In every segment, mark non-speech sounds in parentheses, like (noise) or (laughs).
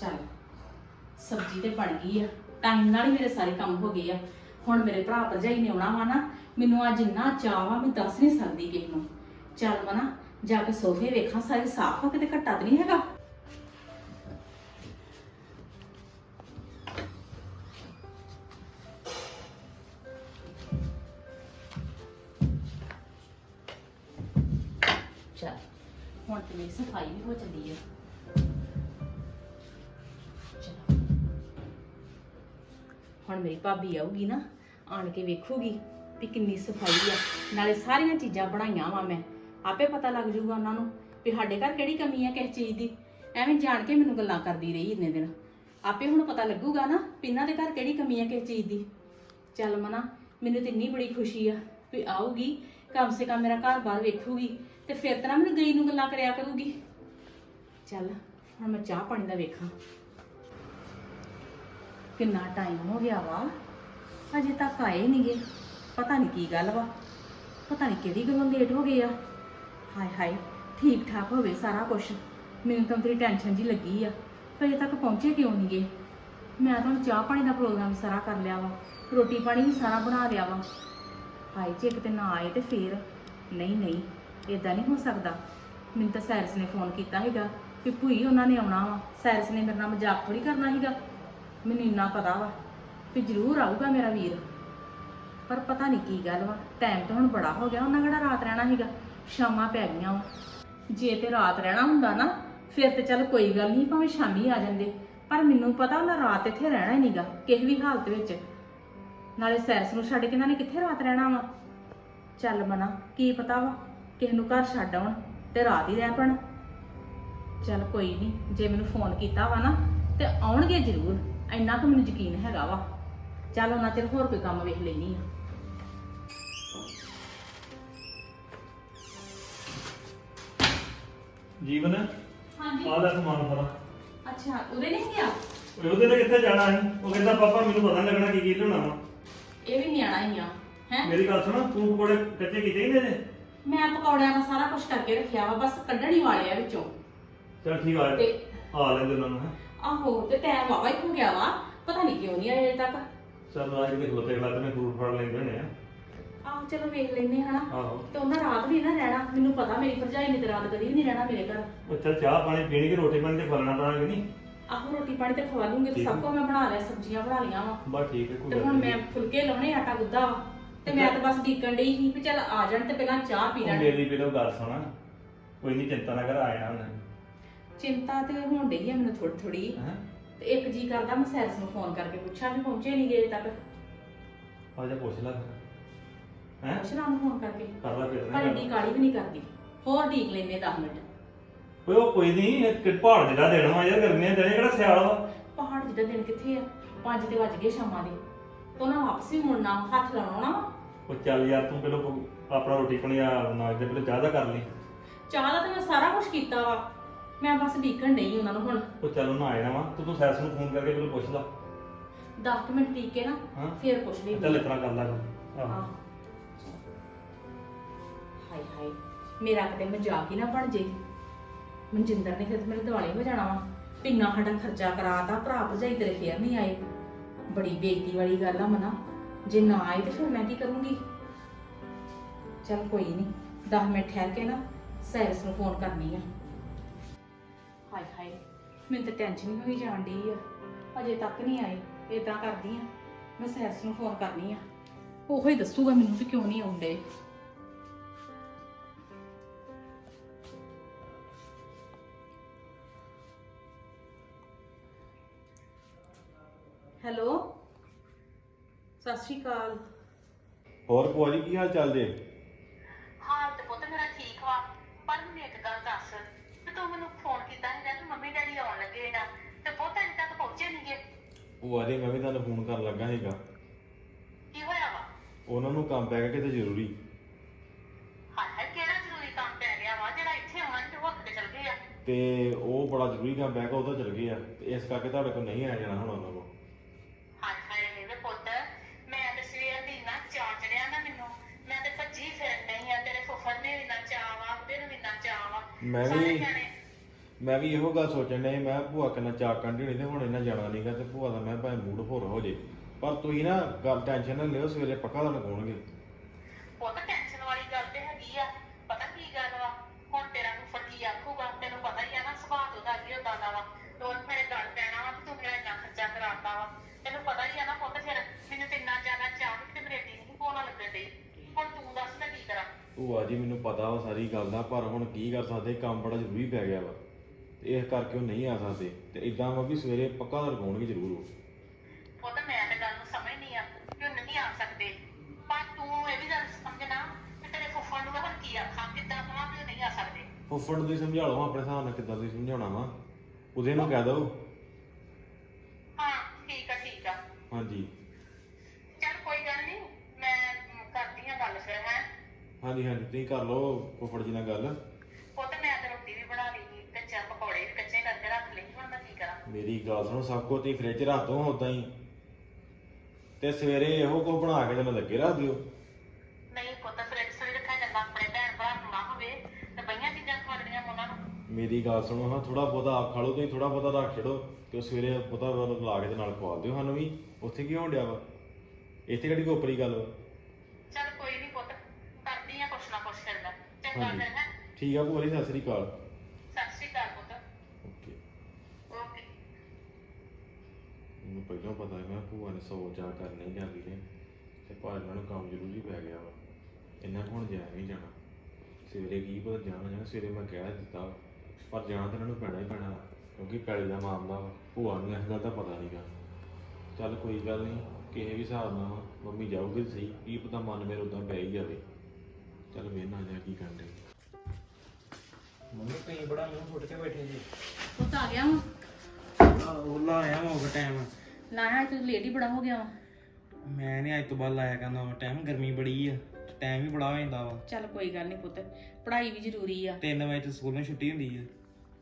ਚੱਲ, ਸਬਜ਼ੀ ਤੇ ਬਣ ਗਈ ਆ। ਟਾਈਮ ਨਾਲ ਹੀ ਮੇਰੇ ਸਾਰੇ ਕੰਮ ਹੋ ਗਏ ਆ। ਹੁਣ ਮੇਰੇ ਭਰਾ ਭਰਜਾਈ ਨੇ ਆਉਣਾ ਵਾ ਨਾ, ਮੈਨੂੰ ਅੱਜ ਇੰਨਾ ਚਾਅ ਵਾ, ਮੈਂ ਦੱਸ ਨਹੀਂ ਸਕਦੀ ਕਿਸੇ ਨੂੰ। ਚੱਲ ਮਨਾ, ਜਾ ਕੇ ਸੋਫੇ ਵੇਖਾਂ, ਸਾਰੇ ਸਾਫ਼ ਆ, ਕਿਤੇ ਘੱਟਾ ਤਾਂ ਨਹੀਂ ਹੈਗਾ? ਚੱਲ, ਹੁਣ ਤੇ ਮੇਰੀ ਸਫ਼ਾਈ ਵੀ ਹੋ ਚੱਲੀ ਆ। ਹੁਣ ਮੇਰੀ ਭਾਬੀ ਆਊਗੀ ਨਾ, ਆਣ ਕੇ ਵੇਖੂਗੀ ਵੀ ਕਿੰਨੀ ਸਫ਼ਾਈ ਆ। ਨਾਲੇ ਸਾਰੀਆਂ ਚੀਜ਼ਾਂ ਬਣਾਈਆਂ ਵਾ ਮੈਂ। ਆਪੇ ਪਤਾ ਲੱਗ ਜਾਊਗਾ ਉਹਨਾਂ ਨੂੰ ਵੀ ਸਾਡੇ ਘਰ ਕਿਹੜੀ ਕਮੀ ਆ ਕਿਸ ਚੀਜ਼ ਦੀ। ਐਵੇਂ ਜਾਣ ਕੇ ਮੈਨੂੰ ਗੱਲਾਂ ਕਰਦੀ ਰਹੀ ਇੰਨੇ ਦਿਨ। ਆਪੇ ਹੁਣ ਪਤਾ ਲੱਗੂਗਾ ਨਾ ਵੀ ਇਹਨਾਂ ਦੇ ਘਰ ਕਿਹੜੀ ਕਮੀ ਆ ਕਿਸ ਚੀਜ਼ ਦੀ। ਚੱਲ ਮਨਾ, ਮੈਨੂੰ ਤੇ ਇੰਨੀ ਬੜੀ ਖੁਸ਼ੀ ਆ ਵੀ ਆਊਗੀ, ਕਮ ਸੇ ਕਮ ਮੇਰਾ ਘਰ ਬਾਹਰ ਵੇਖੂਗੀ ਤੇ ਫਿਰ ਤਾਂ ਨਾ ਮੈਨੂੰ ਗਈ ਨੂੰ ਗੱਲਾਂ ਕਰਿਆ ਕਰੂਗੀ। ਚੱਲ, ਹੁਣ ਮੈਂ ਚਾਹ ਪਾਣੀ ਦਾ ਵੇਖਾਂ। ਕਿੰਨਾ ਟਾਈਮ ਹੋ ਗਿਆ ਵਾ? ਅਜੇ ਤੱਕ ਆਏ ਨਹੀਂਗੇ। ਪਤਾ ਨਹੀਂ ਕੀ ਗੱਲ ਵਾ। ਪਤਾ ਨਹੀਂ ਕਿਹੜੀ ਗੱਲੋਂ ਲੇਟ ਹੋ ਗਏ ਆ। ਹਾਏ ਹਾਏ, ਠੀਕ ਠਾਕ ਹੋਵੇ ਸਾਰਾ ਕੁਝ ਮੈਨੂੰ ਤਾਂ ਤੇਰੀ ਟੈਨਸ਼ਨ ਜੀ ਲੱਗੀ ਆ। ਪਰ ਅਜੇ ਤੱਕ ਪਹੁੰਚੇ ਕਿਉਂ ਨਹੀਂਗੇ? ਮੈਂ ਤਾਂ ਚਾਹ ਪਾਣੀ ਦਾ ਪ੍ਰੋਗਰਾਮ ਸਾਰਾ ਕਰ ਲਿਆ ਵਾ। ਰੋਟੀ ਪਾਣੀ ਵੀ ਸਾਰਾ ਬਣਾ ਲਿਆ ਵਾ। ਹਾਏ, ਜੇ ਕਿਤੇ ਨਾ ਆਏ ਤੇ ਫੇਰ। ਨਹੀਂ ਨਹੀਂ ਇਦਾਂ ਨਹੀਂ ਹੋ ਸਕਦਾ। ਮੈਨੂੰ ਤਾਂ ਸੈਰਸ ਨੇ ਫੋਨ ਕੀਤਾ ਹੈਗਾ ਕਿ ਭੂਈ ਉਹਨਾਂ ਨੇ ਆਉਣਾ ਵਾ। ਸੈਰਸ ਨੇ ਮੇਰੇ ਨਾਲ ਮਜ਼ਾਕ ਥੋੜੀ ਕਰਨਾ ਹੈਗਾ ਮੈਨੂੰ ਇੰਨਾ ਪਤਾ ਵਾ ਵੀ ਜ਼ਰੂਰ ਆਊਗਾ ਮੇਰਾ ਵੀਰ। ਪਰ ਪਤਾ ਨਹੀਂ ਕੀ ਗੱਲ ਵਾ ਟਾਈਮ ਤਾਂ ਹੁਣ ਬੜਾ ਹੋ ਗਿਆ, ਉਹਨਾਂ ਕਿਹੜਾ ਰਾਤ ਰਹਿਣਾ ਸੀਗਾ? ਸ਼ਾਮਾਂ ਪੈ ਗਈਆਂ ਵਾ। ਜੇ ਤੇ ਰਾਤ ਰਹਿਣਾ ਹੁੰਦਾ ਨਾ, ਫਿਰ ਤੇ ਚੱਲ ਕੋਈ ਗੱਲ ਨਹੀਂ ਭਾਵੇਂ ਸ਼ਾਮੀ ਆ ਜਾਂਦੇ। ਪਰ ਮੈਨੂੰ ਪਤਾ ਉਹਨਾਂ ਰਾਤ ਇੱਥੇ ਰਹਿਣਾ ਹੀ ਨਹੀਂਗਾ, ਕਿਸੇ ਵੀ ਹਾਲਤ ਵਿੱਚ। ਨਾਲੇ ਸੈਰਸ ਨੂੰ ਛੱਡ ਕੇ ਇਹਨਾਂ ਨੇ ਕਿੱਥੇ ਰਾਤ ਰਹਿਣਾ ਵਾ? ਚੱਲ ਮਨਾ, ਕੀ ਪਤਾ ਵਾ, ਕਿਸੇ ਨੂੰ ਘਰ ਛੱਡ ਆਉਣ ਤੇ ਰਾਤ ਹੀ ਰਹਿ ਪੈਣ। ਚੱਲ ਕੋਈ ਨਹੀਂ ਜੇ ਮੈਨੂੰ ਫੋਨ ਕੀਤਾ ਵਾ ਨਾ, ਤੇ ਆਉਣਗੇ ਜ਼ਰੂਰ। ਇੰਨਾ ਕੁ ਮੈਨੂੰ ਯਕੀਨ ਹੈਗਾ ਵਾ। ਚੱਲ ਉਹਨਾਂ ਚਿਰ ਹੋਰ ਕੋਈ ਕੰਮ ਵੇਖ ਲੈਣੀ ਆ। ਜੀਵਨ ਹਾਂਜੀ। ਆਹ ਦਾ ਸਮਾਨ ਫੜਾ। ਅੱਛਾ ਉਹਦੇ ਨਹੀਂ ਗਿਆ? ਓਏ ਉਹਦੇ ਨਾਲ ਕਿੱਥੇ ਜਾਣਾ ਸੀ? ਉਹ ਕਹਿੰਦਾ ਪਾਪਾ ਮੈਨੂੰ ਪਤਾ ਨੀ ਲੱਗਣਾ ਕੀ ਕੀ ਲਿਆਉਣਾ ਵਾ। ਇਹ ਵੀ ਨਿਆਣਾ ਹੀ ਆ ਹੈ? ਮੇਰੀ ਗੱਲ ਸੁਣ ਤੂੰ ਪਕੌੜੇ ਕੱਚੇ ਕੀਤੇ ਹੀ ਨੇ ਨੇ ਮੈਂ ਪਕੌੜਿਆਂ ਦਾ ਸਾਰਾ ਕੁਝ ਕਰਕੇ ਰੱਖਿਆ ਵਾ ਬਸ ਕੱਢਣ ਹੀ ਵਾਲੇ ਆ ਵਿੱਚੋਂ। ਚਲ ਠੀਕ ਆ ਤੇ ਆ ਲੈਂਦੇ ਉਹਨਾਂ ਨੂੰ ਹੈਂ। ਆਹੋ ਤੇ ਟਾਈਮ ਵਾਵਾ ਹੀ ਹੋ ਗਿਆ ਵਾ। ਪਤਾ ਨਹੀਂ ਕਿਉਂ ਨਹੀਂ ਆਏ ਅਜੇ ਤੱਕ। ਚੱਲ ਆ ਜਿਹੜੇ ਖਲੋਤੇ ਲੱਗਦੇ ਨੇ ਫਰੂਟ ਫੜ ਲੈਂਦੇ ਨੇ ਆਹੋ ਚਲੋ ਵੇਖ ਲੈਨੇ ਹਨਾ। ਆਹੋ। ਤੇ ਉਹਨਾਂ ਰਾਤ ਵੀ ਨਾ ਰਹਿਣਾ। ਮੈਨੂੰ ਪਤਾ ਮੇਰੀ ਭਰਜਾਈ ਨੇ ਤੇ ਰਾਤ ਕਦੀ ਵੀ ਨਹੀਂ ਰਹਿਣਾ ਮੇਰੇ ਘਰ। ਉਹ ਚੱਲ ਚਾਹ ਪਾਣੀ ਪੀਣੀ ਕਿ ਰੋਟੀ ਪਾਣੀ ਤੇ ਫਲਣਾ ਪਾਣਾ ਕਿ ਨਹੀਂ? ਆਹੋ ਰੋਟੀ ਪਾਣੀ ਤੇ ਖਵਾ ਲੂੰਗੀ ਤੇ ਠੀਕ। ਸਭ ਆ। ਕੁਝ ਮੈਂ ਬਣਾ ਲਿਆ ਸਬਜ਼ੀਆਂ ਬਣਾ ਲਈਆਂ ਵਾ। ਬਸ ਠੀਕ ਹੈ ਕੋਈ ਤੇ ਗੱਲ ਹੁਣ ਨੀ। ਮੈਂ ਫੁਲਕੇ ਲਾਉਣੇ ਆਟਾ ਗੁੱਦਾ ਵਾ। ਤੇ ਮੈਂ ਤਾਂ ਬਸ ਡੀਕਣ ਡਈ ਸੀ ਵੀ ਚੱਲ ਆ ਜਾਣ ਤੇ ਪਹਿਲਾਂ ਚਾਹ ਪੀ ਉਹ ਲੈਣ ਮੇਰੀ ਵੀ ਤਾਂ ਗੱਲ ਸੁਣਾ। ਕੋਈ ਨਹੀਂ ਚਿੰਤਾ ਨਾ ਕਰ ਆ ਜਾਣਾ ਉਹਨੇ ਚਿੰਤਾ ਤੇ ਹੋਣ ਡਈ ਆ ਮੈਨੂੰ ਥੋੜੀ ਥੋੜੀ ਹੈ? ਤੇ ਇੱਕ ਜੀ ਕਰਦਾ ਮੈਂ ਸੈਰਸ ਨੂੰ ਫੋਨ ਕਰਕੇ ਪੁੱਛਾਂ ਵੀ ਪਹੁੰਚੇ ਨਹੀਂ ਗਏ ਤੱਕ। ਆ ਜਾ ਪੁੱਛ ਲੈ। ਹੈ? ਪੁੱਛ ਲਾਂ ਫੋਨ ਕਰਕੇ। ਕਰ ਲੈ ਫਿਰ ਪਰ ਏਡੀ ਕਾਲੀ ਵੀ ਨਹੀਂ ਕਰਦੀ। ਹੋਰ ਢੀਕ ਲੈਂਦੇ 10 ਮਿੰਟ। ਓਏ ਉਹ ਕੋਈ ਨਹੀਂ ਕਿ ਪਹਾੜ ਜਿਹੜਾ ਦੇਣਾ ਵਾ ਯਾਰ ਗਰਮੀਆਂ ਦੇ ਕਿਹੜਾ ਸਿਆਲ ਵਾ? ਪਹਾੜ ਜਿੱਦਾਂ ਦਿਨ ਕਿੱਥੇ ਆ? 5 ਤੇ ਵੱਜ ਗਏ ਸ਼ਾਮਾਂ ਦੇ। ਤੋਂ ਨਾ ਵਾਪਸ ਮੁੜਨਾ ਹੱਥ ਲਾਉਣਾ ਵਾ। ਉਹ ਚੱਲ ਯਾਰ ਤੂੰ ਪਹਿਲਾਂ ਆਪਣਾ ਰੋਟੀ ਪਾਣੀ ਆ ਨਾਜ ਦੇ ਪਹਿਲਾਂ ਚਾਹ ਦਾ ਕਰ ਲਈ। ਚਾਹ ਦਾ ਤਾਂ ਮੈਂ ਸਾਰਾ ਕੁਝ ਕੀਤਾ ਵਾ। ਮੈਂ ਬਸ ਡੀਕਣ ਡਈ ਉਹਨਾਂ ਨੂੰ ਹੁਣ। ਉਹ ਚੱਲ ਉਹਨਾਂ ਆ ਜਾਣਾ ਵਾ ਤੂੰ ਤੂੰ ਸੈਰਸ ਨੂੰ ਫੋਨ ਕਰਕੇ ਪਹਿਲਾਂ ਪੁੱਛ ਲਾ। 10 ਮਿੰਟ ਡੀਕ ਨਾ ਹਾਂ। ਫੇਰ ਪੁੱਛ ਲਈ ਚੱਲ ਇਤਨਾ ਕਰ ਲਾ ਫਿਰ। ਆਹੋ। ਹਾਏ ਹਾਏ ਮੇਰਾ ਕਿਤੇ ਮਜ਼ਾਕ ਹੀ ਨਾ ਬਣ ਜੇ। ਮਨਜਿੰਦਰ ਨੇ ਫਿਰ ਮੇਰੇ ਦਿਵਾਲੇ ਹੋ ਜਾਣਾ ਵਾ। ਪਿੰਨਾ ਸਾਡਾ ਖਰਚਾ ਕਰਾਤਾ ਭਰਾ ਭਰਜਾਈ ਤੇਰੇ ਫੇਰ ਨਹੀਂ ਆਏ। ਬੜੀ ਬੇਇੱਜ਼ਤੀ ਵਾਲੀ ਗੱਲ ਆ ਮਨਾ। ਜੇ ਨਾ ਆਏ ਤੇ ਫਿਰ ਮੈਂ ਕੀ ਕਰੂੰਗੀ? ਚਲ ਕੋਈ ਨਹੀਂ 10 ਮਿੰਟ ਠਹਿਰ ਕੇ ਨਾ ਸੈਰਸ ਨੂੰ ਫੋਨ ਕਰਨੀ ਆ। ਹਾਏ ਹਾਏ, ਮੈਨੂੰ ਤਾਂ ਟੈਨਸ਼ਨ ਹੀ ਹੋਈ ਜਾਣ ਡਈ ਆ। ਅਜੇ ਤੱਕ ਨਹੀਂ ਆਏ, ਏਦਾਂ ਕਰਦੀ ਆ। ਮੈਂ ਸੈਰਸ ਨੂੰ ਫੋਨ ਕਰਨੀ ਆ। ਉਹੋ ਹੀ ਦੱਸੂਗਾ ਮੈਨੂੰ ਵੀ ਕਿਉਂ ਨਹੀਂ ਆਉਂਦੇ ਹੈਲੋ? ਸਤਿ ਸ਼੍ਰੀ ਅਕਾਲ। ਹੋਰ ਭੂਆ ਜੀ, ਕੀ ਹਾਲ ਚਾਲ ਜੇ ਹਾਲ ਤੇ ਪੁੱਤ ਮੇਰਾ ਠੀਕ ਵਾ ਪਰ ਮੈਨੂੰ ਇੱਕ ਗੱਲ ਦੱਸ ਤੇ ਤੂੰ ਮੈਨੂੰ ਫੋਨ ਕੀਤਾ ਸੀ ਕਿ ਮੰਮੀ ਡੈਡੀ ਆਉਣ ਲੱਗੇ ਆ ਤੇ ਪੁੱਤ ਅਜੇ ਤੱਕ ਪਹੁੰਚੇ ਨਹੀਂਗੇ ਭੂਆ ਜੀ ਮੈਂ ਵੀ ਤੁਹਾਨੂੰ ਫੋਨ ਕਰਨ ਲੱਗਾ ਸੀਗਾ। ਕੀ ਹੋਇਆ ਵਾ? ਉਹਨਾਂ ਨੂੰ ਕੰਮ ਪੈ ਗਿਆ ਕਿਤੇ ਜ਼ਰੂਰੀ। ਹਾਏ ਹਾਏ ਕਿਹੜਾ ਜ਼ਰੂਰੀ ਕੰਮ ਪੈ ਗਿਆ ਵਾ? ਜਿਹੜਾ ਇੱਥੇ ਆਉਣ ਤੇ ਚਲ ਗਏ ਆ। ਤੇ ਉਹ ਬੜਾ ਜ਼ਰੂਰੀ ਕੰਮ ਪੈ ਗਿਆ ਉਹ ਤਾਂ ਚਲ ਗਏ ਆ। ਤੇ ਇਸ ਕਰਕੇ ਤੁਹਾਡੇ ਕੋਲ ਨਹੀਂ ਆਇਆ ਜਾਣਾ ਹੁਣ ਉਹਨਾਂ ਕੋਲ। ਹਾਏ ਹਾਏ ਵੇ ਪੁੱਤ ਮੈਂ ਤੇ ਸਵੇਰ ਦੀ ਨਾ ਚਾਅ ਚੜਿਆ ਨਾ ਮੈਨੂੰ। ਮੈਂ ਤੇ ਭੱਜੀ ਫਿਰਨ ਡਈ ਆ ਤੇਰੇ ਫੁੱਫੜ ਨੇ ਵੀ ਨਾ ਚਾਅ ਵਾ ਉਹਦੇ ਨੂੰ ਵੀ ਨਾ ਚਾਅ ਵਾ। ਮੈਂ ਸਾਰੇ ਵੀ ਜਾਣੇ ਮੈਂ ਵੀ ਇਹੋ ਗੱਲ ਸੋਚਣ ਡਿਆ ਸੀ, ਮੈਂ ਕਿਹਾ ਭੂਆ ਕਿੰਨਾ ਚਾਕ ਕੰਢੀ ਹੋਣੀ ਤੇ ਹੁਣ ਇਹਨਾਂ ਜਾਣਾ ਨਹੀਂਗਾ ਤੇ ਭੂਆ ਦਾ ਮੈਂ ਭਾਵੇਂ ਮੂਡ ਹੋਰ ਹੋ ਜੇ। ਪਰ ਤੁਸੀਂ ਨਾ ਗੱਲ ਟੈਨਸ਼ਨ ਨਾ ਲਿਓ ਸਵੇਰੇ ਪੱਕਾ ਤੁਹਾਨੂੰ ਕਹਣਗੇ। ਪੁੱਤ ਟੈਨਸ਼ਨ ਵਾਲੀ ਗੱਲ ਤੇ ਹੈਗੀ ਆ ਪਤਾ ਕੀ ਗੱਲ ਵਾ? ਹੁਣ ਤੇਰਾ ਨੂੰ ਫੱਟੀ ਆਖੂਗਾ ਤੈਨੂੰ ਪਤਾ ਹੀ ਆ ਨਾ ਸੁਭਾਅ ਤੋਂ ਦਾ ਕੀ ਹੁੰਦਾ ਦਾ ਵਾ। ਤੋਰ ਮੇਰੇ ਗੱਲ ਪੈਣਾ ਵਾ ਤੇ ਤੂੰ ਮੇਰਾ ਇੰਨਾ ਖਰਚਾ ਕਰਾਤਾ ਵਾ। ਤੈਨੂੰ ਪਤਾ ਹੀ ਆ ਨਾ ਪੁੱਤ ਫਿਰ ਮੈਨੂੰ ਤੇ ਇੰਨਾ ਜ਼ਿਆਦਾ ਚਾਹ ਤੇ ਮੇਰੇ ਡੀ ਨਹੀਂ ਪੋਣਾ ਲੱਗਣ ਡਈ। ਹੁਣ ਤੂੰ ਦੱਸ ਮੈਂ ਕੀ ਕਰਾਂ? ਭੂਆ ਜੀ ਮੈਨੂੰ ਪਤਾ ਵਾ ਸਾਰੀ ਗੱਲ ਦਾ ਪਰ ਹੁਣ ਕੀ ਕਰ ਸਕਦੇ ਕੰਮ ਬੜਾ ਜ਼ਰੂਰੀ ਪੈ ਗਿਆ ਵਾ। ਇਸ ਕਰਕੇ ਉਹ ਨਹੀਂ ਆ ਸਕਦੇ। ਤੇ ਇਦਾਂ ਵਾ ਵੀ ਸਵੇਰੇ ਪੱਕਾ ਕਹਣਗੇ ਜ਼ਰੂਰ ਉਹ। ਪੁੱਤ ਮੈਂ ਤੇ ਗੱਲ ਨੂੰ ਸਮਝਦੀ ਆ ਕਿ ਉਹ ਨਹੀਂ ਆ ਸਕਦੇ। ਪਰ ਤੂੰ ਇਹ ਵੀ ਗੱਲ ਸਮਝਣਾ ਕਿ ਤੇਰੇ ਫੁੱਫੜ ਨੂੰ ਮੈਂ ਹੁਣ ਕੀ ਆਖਾਂ ਕਿੱਦਾਂ ਕਹਾਂ ਕਿ ਉਹ ਨਹੀਂ ਆ ਸਕਦੇ। ਫੁੱਫੜ ਨੂੰ ਤੁਸੀਂ ਸਮਝਾ ਲਓ ਆਪਣੇ ਹਿਸਾਬ ਨਾਲ ਕਿੱਦਾਂ ਤੁਸੀਂ ਸਮਝਾਉਣਾ ਵਾ। ਉਹਦੇ ਨੂੰ ਕਹਿ ਦਿਓ ਹਾਂ ਠੀਕ ਆ ਠੀਕ ਆ। ਹਾਂਜੀ। ਚੱਲ ਕੋਈ ਗੱਲ ਨਹੀਂ ਮੈਂ ਕਰਦੀ ਆ ਗੱਲ ਫਿਰ ਹੈ। ਹਾਂਜੀ ਹਾਂਜੀ ਤੁਸੀਂ ਕਰ ਲਓ ਫੁੱਫੜ ਜੀ ਨਾਲ ਗੱਲ ਪੁੱਤ ਮੈਂ ਤੇ ਰੋਟੀ ਵੀ ਬਣਾ ਲਈ ਤੇ ਚਾਹ ਪਕੌੜੇ ਵੀ ਕੱਚੇ ਕਰਕੇ ਰੱਖ ਲਏ ਹੁਣ ਮੈਂ ਕੀ ਕਰਾਂ ਮੇਰੀ ਗੱਲ ਸੁਣੋ ਸਭ ਕੁਝ ਤੁਸੀਂ ਫ੍ਰਿਜ ਰੱਖ ਦੋ ਉਦਾਂ ਹੀ। ਤੇ ਸਵੇਰੇ ਇਹੋ ਕੋ ਬਣਾ ਕੇ ਤੈਨੂੰ ਲੱਗੇ ਰੱਖ ਦਿਓ। ਨਹੀਂ ਪੁੱਤ ਫ੍ਰਿਜ ਸਵੇਰੇ ਰੱਖਿਆ ਜਾਂਦਾ ਆਪਣੇ ਭੈਣ ਭਰਾ ਨੂੰ ਨਾ ਹੋਵੇ ਤੇ ਬਈਆਂ ਚੀਜ਼ਾਂ ਖਵਾ ਦੇਣੀਆਂ ਉਹਨਾਂ ਨੂੰ। ਮੇਰੀ ਗੱਲ ਸੁਣੋ ਹਾਂ ਥੋੜਾ ਬਹੁਤਾ ਆਪ ਖਾ ਲਓ ਤੁਸੀਂ ਥੋੜਾ ਬਹੁਤਾ ਰੱਖ ਛੱਡੋ ਤੇ ਉਹ ਸਵੇਰੇ ਪਤਾ ਲਾ ਕੇ ਤੇ ਨਾਲ ਖਵਾ ਦਿਓ। ਸਾਨੂੰ ਵੀ ਉੱਥੇ ਕੀ ਹੋਣ ਡਿਆ ਵਾ? ਇੱਥੇ ਕਿਹੜੀ ਕੋਪਰੀ ਗੱਲ ਵਾ? ਚੱਲ ਕੋਈ ਨਹੀਂ ਪੁੱਤ ਕਰਦੀ ਆ ਕੁਛ ਨਾ ਕੁਛ ਮੈਂ। ਚੰਗਾ ਹਾਂਜੀ। ਫਿਰ ਹੈ। ਠੀਕ ਆ ਜੀ ਸਤਿ ਸ੍ਰੀ ਅਕਾਲ ਸਤਿ ਸ਼੍ਰੀ ਅਕਾਲ ਪੁੱਤ ਓਕੇ ਓਕੇ ਮੈਨੂੰ ਪਹਿਲਾਂ ਪਤਾ ਸੀ ਮੈਂ ਭੂਆ ਨੇ ਸੌ ਜਾ ਕਰ ਨਹੀਂ ਜਾਂਦੀ ਨੇ ਤੇ ਪਰ ਇਹਨਾਂ ਨੂੰ ਕੰਮ ਜ਼ਰੂਰੀ ਪੈ ਗਿਆ ਵਾ। ਇਹਨਾਂ ਕੋਲ ਹੁਣ ਜਾਇਆ ਨਹੀਂ ਜਾਣਾ। ਸਵੇਰੇ ਕੀ ਪਤਾ ਜਾਣਾ ਜਾਣਾ ਸਵੇਰੇ ਮੈਂ ਕਹਿ ਦਿੱਤਾ ਪਰ ਜਾਣਾ ਤਾਂ ਇਹਨਾਂ ਨੂੰ ਪੈਣਾ ਹੀ ਪੈਣਾ ਵਾ, ਕਿਉਂਕਿ ਪੈਲੀ ਦਾ ਮਾਮਲਾ ਵਾ। ਭੂਆ ਨੂੰ ਇਸ ਗੱਲ ਦਾ ਪਤਾ ਨਹੀਂਗਾ ਚੱਲ ਕੋਈ ਗੱਲ ਨਹੀਂ ਕਿਸੇ ਵੀ ਹਿਸਾਬ ਨਾਲ ਮੰਮੀ ਜਾਊਗੀ ਤਾਂ ਸਹੀ ਕੀ ਪਤਾ ਮਨ ਮੇਰੇ ਉਦਾਂ ਪੈ ਹੀ ਜਾਵੇ। ਚੱਲ ਵੇਖਣਾ ਜਾ ਕੀ ਕਰਦੇ ਮੰਮੀ ਤੁਸੀਂ ਬੜਾ ਮੂੰਹ ਫੁੱਟ ਕੇ ਬੈਠੇ ਜੀ। ਪੁੱਤ ਆ ਗਿਆ ਵਾ। ਉਹ ਲਾਇਆ ਵਾ ਉਹ ਟਾਈਮ ਲਾਇਆ ਤੂੰ ਲੇਟ ਹੀ ਬੜਾ ਹੋ ਗਿਆ ਵਾ। ਮੈਂ ਨਹੀਂ ਅੱਜ ਤੋਂ ਬਾਅਦ ਲਾਇਆ ਕਰਨਾ ਉਹ ਟਾਈਮ ਗਰਮੀ ਬੜੀ ਆ ਟਾਈਮ ਵੀ ਬੜਾ ਹੋ ਜਾਂਦਾ ਵਾ। ਚੱਲ ਕੋਈ ਗੱਲ ਨਹੀਂ ਪੁੱਤ ਪੜ੍ਹਾਈ ਵੀ ਜ਼ਰੂਰੀ ਆ। 3 ਵਜੇ ਤੋਂ ਸਕੂਲੋਂ ਛੁੱਟੀ ਹੁੰਦੀ ਆ।